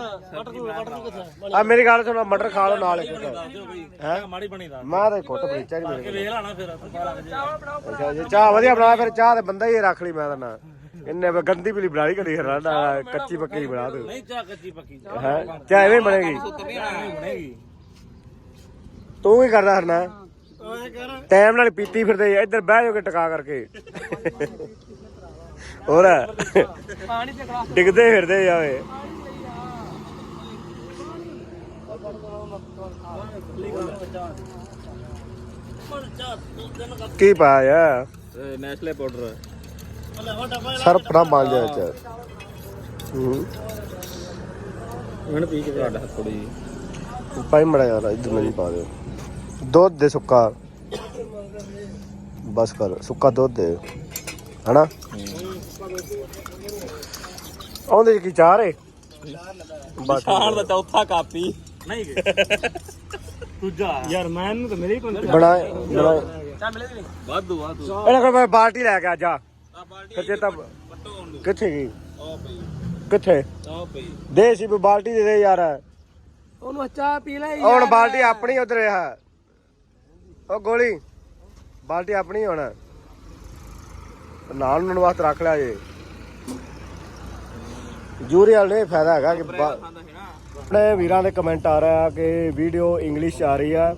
ਆ ਮੇਰੀ ਗੱਲ ਸੁਣੋ ਮਟਰ ਖਾ ਲਓ ਨਾਲ ਇੱਕ ਹੈ? ਚਾਹ ਮਾੜੀ ਬਣੀ ਦਾ ਮੈਂ ਤਾਂ ਘੁੱਟ ਬਰੀਚਾ ਨਹੀਂ ਮੇਰੇ ਵੇਖ ਲਾਣਾ ਫਿਰ। ਅੱਛਾ ਜੇ ਚਾਹ ਵਧੀਆ ਬਣਾ ਫਿਰ ਚਾਹ ਤੇ ਬੰਦਾ ਹੀ ਰੱਖ ਲਈ ਮੈਂ ਤਾਂ ਨਾ। ਇੰਨੇ ਬ- ਗੰਦੀ ਪੀਲੀ ਬਣਾ ਲਈ ਕਦੀ ਹਰਾਨਾ ਕੱਚੀ ਪੱਕੀ ਬਣਾ ਦੂ ਨਹੀਂ ਚਾਹ ਕੱਚੀ ਪੱਕੀ। ਹੈ? ਚਾਹ ਐਵੇਂ ਬਣੇਗੀ। ਤੂੰ ਕੀ ਕਰਦਾ ਹਰਨਾ ਟਾਈਮ ਨਾਲ ਪੀਤੀ ਫਿਰਦੇ ਇੱਧਰ ਬਹਿ ਜਾਓਗੇ ਟਕਾ ਕਰਕੇ। ਹੋਰ ਪਾਣੀ ਤੇ ਗਲਾਸ ਡਿੱਗਦੇ ਫਿਰਦੇ ਜਾਵੇ ਕੀ ਪਾਇਆ? ਨੈਸਲੇ ਪਾਊਡਰ ਸਰਪ ਨਾ ਬਣ ਜਾ ਚ ਹੂੰ। ਹੁਣ ਪੀ ਕੇ ਤੁਹਾਡਾ ਥੋੜੀ ਪਾਈ ਮੜਾ ਯਾਰ ਇੱਧਰ ਮੈਨੂੰ ਪਾ ਦਿਓ। ਦੁੱਧ ਦੇ ਸੁੱਕਾ। ਬਸ ਕਰ ਸੁੱਕਾ ਦੁੱਧ ਦੇ। ਹਨਾ ਆਉਂਦੇ ਕੀ ਚਾਰ ਏ? ਬਸ। ਦਾ ਚੌਥਾ ਕਾਪੀ। ਨਹੀਂ ਯਾਰ ਮੈਂ ਇਹਨੂੰ ਤਾਂ ਮਿਲੇ ਹੀ ਕੋਈ ਬਣਾ ਬਣਾ ਚਾਹ ਮਿਲੇ ਨਹੀਂ ਵਾਧੂ ਵਾਧੂ। ਇਹਨਾਂ ਕੋਲ ਮੈਂ ਬਾਲਟੀ ਲੈ ਕੇ ਆ ਜਾ। ਆ ਬਾਲਟੀ ਫਿਰ ਜੇ ਤਾਂ ਪੱਟੋ ਉਹਨੂੰ ਕਿੱਥੇ ਗਈ? ਆ ਪਈ। ਕਿੱਥੇ? ਆ ਪਈ। ਦੇ ਸੀ ਵੀ ਬਾਲਟੀ ਦੇ ਦੇ ਯਾਰ। ਉਹਨੂੰ ਚਾਹ ਪੀ ਲੈ ਹੁਣ ਬਾਲਟੀ ਆਪਣੀ ਉਧਰ ਆ। ਉਹ ਗੋਲੀ। ਬਾਲਟੀ ਆਪਣੀ ਹੁਣ। ਨਾਲ ਉਹਨਾਂ ਵਾਸਤੇ ਰੱਖ ਲਿਆ ਜੇ। ਜੂਰੀ ਵਾਲ ਨੇ ਫਾਇਦਾ ਹੈਗਾ ਕਿ ਬਾ- ਆਪਣੇ ਵੀਰਾਂ ਦੇ ਕਮੈਂਟ ਆ ਰਿਹਾ ਕਿ ਵੀਡੀਓ ਇੰਗਲਿਸ਼ ਆ ਰਹੀ ਆ।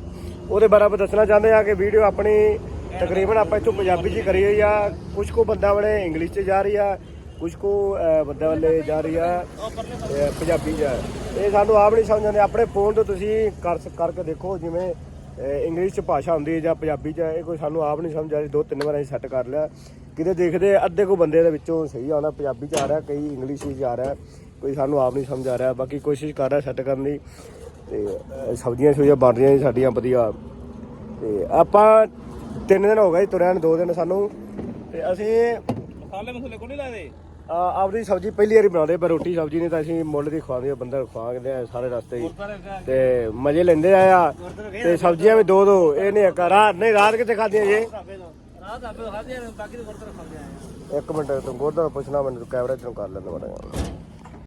ਉਹਦੇ ਬਾਰੇ ਆਪਾਂ ਦੱਸਣਾ ਚਾਹੁੰਦੇ ਆ ਕਿ ਵੀਡੀਓ ਆਪਣੀ ਤਕਰੀਬਨ ਆਪਾਂ ਇੱਥੋਂ ਪੰਜਾਬੀ 'ਚ ਹੀ ਕਰੀ ਹੋਈ ਆ। ਕੁਝ ਕੁ ਬੰਦਾ ਵਾਲੇ ਇੰਗਲਿਸ਼ 'ਚ ਜਾ ਰਹੀ ਆ ਕੁਝ ਕੁ ਅਹ, ਬੰਦਾ ਵਾਲੇ ਜਾ ਰਹੀ ਆ ਅਹ, ਪੰਜਾਬੀ 'ਚ। ਇਹ ਸਾਨੂੰ ਆਪ ਨਹੀਂ ਸਮਝ ਆਉਂਦੇ। ਆਪਣੇ ਫੋਨ ਤੋਂ ਤੁਸੀਂ ਕਰ ਕਰਕੇ ਦੇਖੋ ਜਿਵੇਂ ਅਹ, ਇੰਗਲਿਸ਼ 'ਚ ਭਾਸ਼ਾ ਹੁੰਦੀ ਹੈ ਜਾਂ ਪੰਜਾਬੀ 'ਚ। ਇਹ ਕੋਈ ਸਾਨੂੰ ਆਪ ਨਹੀਂ ਸਮਝ ਆ ਰਹੀ। ਦੋ ਤਿੰਨ ਵਾਰ ਅਸੀਂ ਸੈੱਟ ਕਰ ਲਿਆ। ਕਿਤੇ ਦੇਖਦੇ ਅੱਧੇ ਕੋ ਬੰਦੇ ਦੇ ਵਿੱਚੋਂ ਸਹੀ ਆਉਣਾ ਪੰਜਾਬੀ 'ਚ ਆ ਰਿਹਾ ਕਈ ਇੰਗਲਿਸ਼ 'ਚ ਆ ਰਿਹਾ ਕੋਈ ਸਾਨੂੰ ਆਪ ਨਹੀਂ ਸਮਝ ਆ ਰਿਹਾ ਬਾਕੀ ਕੋਸ਼ਿਸ਼ ਕਰ ਰਿਹਾ ਸੈੱਟ ਕਰਨ ਦੀ। ਤੇ ਸਬਜ਼ੀਆਂ ਸੁਬਜ਼ੀਆਂ ਬਣ ਰਹੀਆਂ ਜੀ ਸਾਡੀਆਂ ਵਧੀਆ। ਤੇ ਆਪਾਂ ਤਿੰਨ ਦਿਨ ਹੋ ਗਏ ਤੁਰਿਆਂ ਨੂੰ ਦੋ ਦਿਨ ਸਾਨੂੰ। ਤੇ ਅਸੀਂ ਮਸਾਲੇ ਮਸੂਲੇ ਕੋਈ ਨਹੀਂ ਲਾਦੇ ਆ, ਆਪਦੀ ਸਬਜ਼ੀ ਪਹਿਲੀ ਵਾਰੀ ਬਣਾਉਂਦੇ ਪਰ ਰੋਟੀ ਸਬਜ਼ੀ ਨਹੀਂ ਤਾਂ ਅਸੀਂ ਮੁੱਲ ਦੀ ਖਵਾਉਂਦੇ ਆ ਬੰਦਾ ਖਵਾਉਂਦੇ ਆ ਸਾਰੇ ਰਸਤੇ ਹੀ। ਤੇ ਮਜ਼ੇ ਲੈਂਦੇ ਆ। ਤੇ ਸਬਜ਼ੀਆਂ ਵੀ ਦੋ ਦੋ ਇਹ ਨਹੀਂ ਰਾਤ ਨਹੀਂ ਰਾਤ ਕਿੱਥੇ ਖਾਧੀਆਂ ਜੀ? ਇੱਕ ਮਿੰਟ ਤੂੰ ਗੋਦਰ ਪੁੱਛਣਾ ਮੈਨੂੰ ਕੈਮਰੇ ਚੋਂ ਕਰ ਲੈਂਦਾ ਮਾੜਾ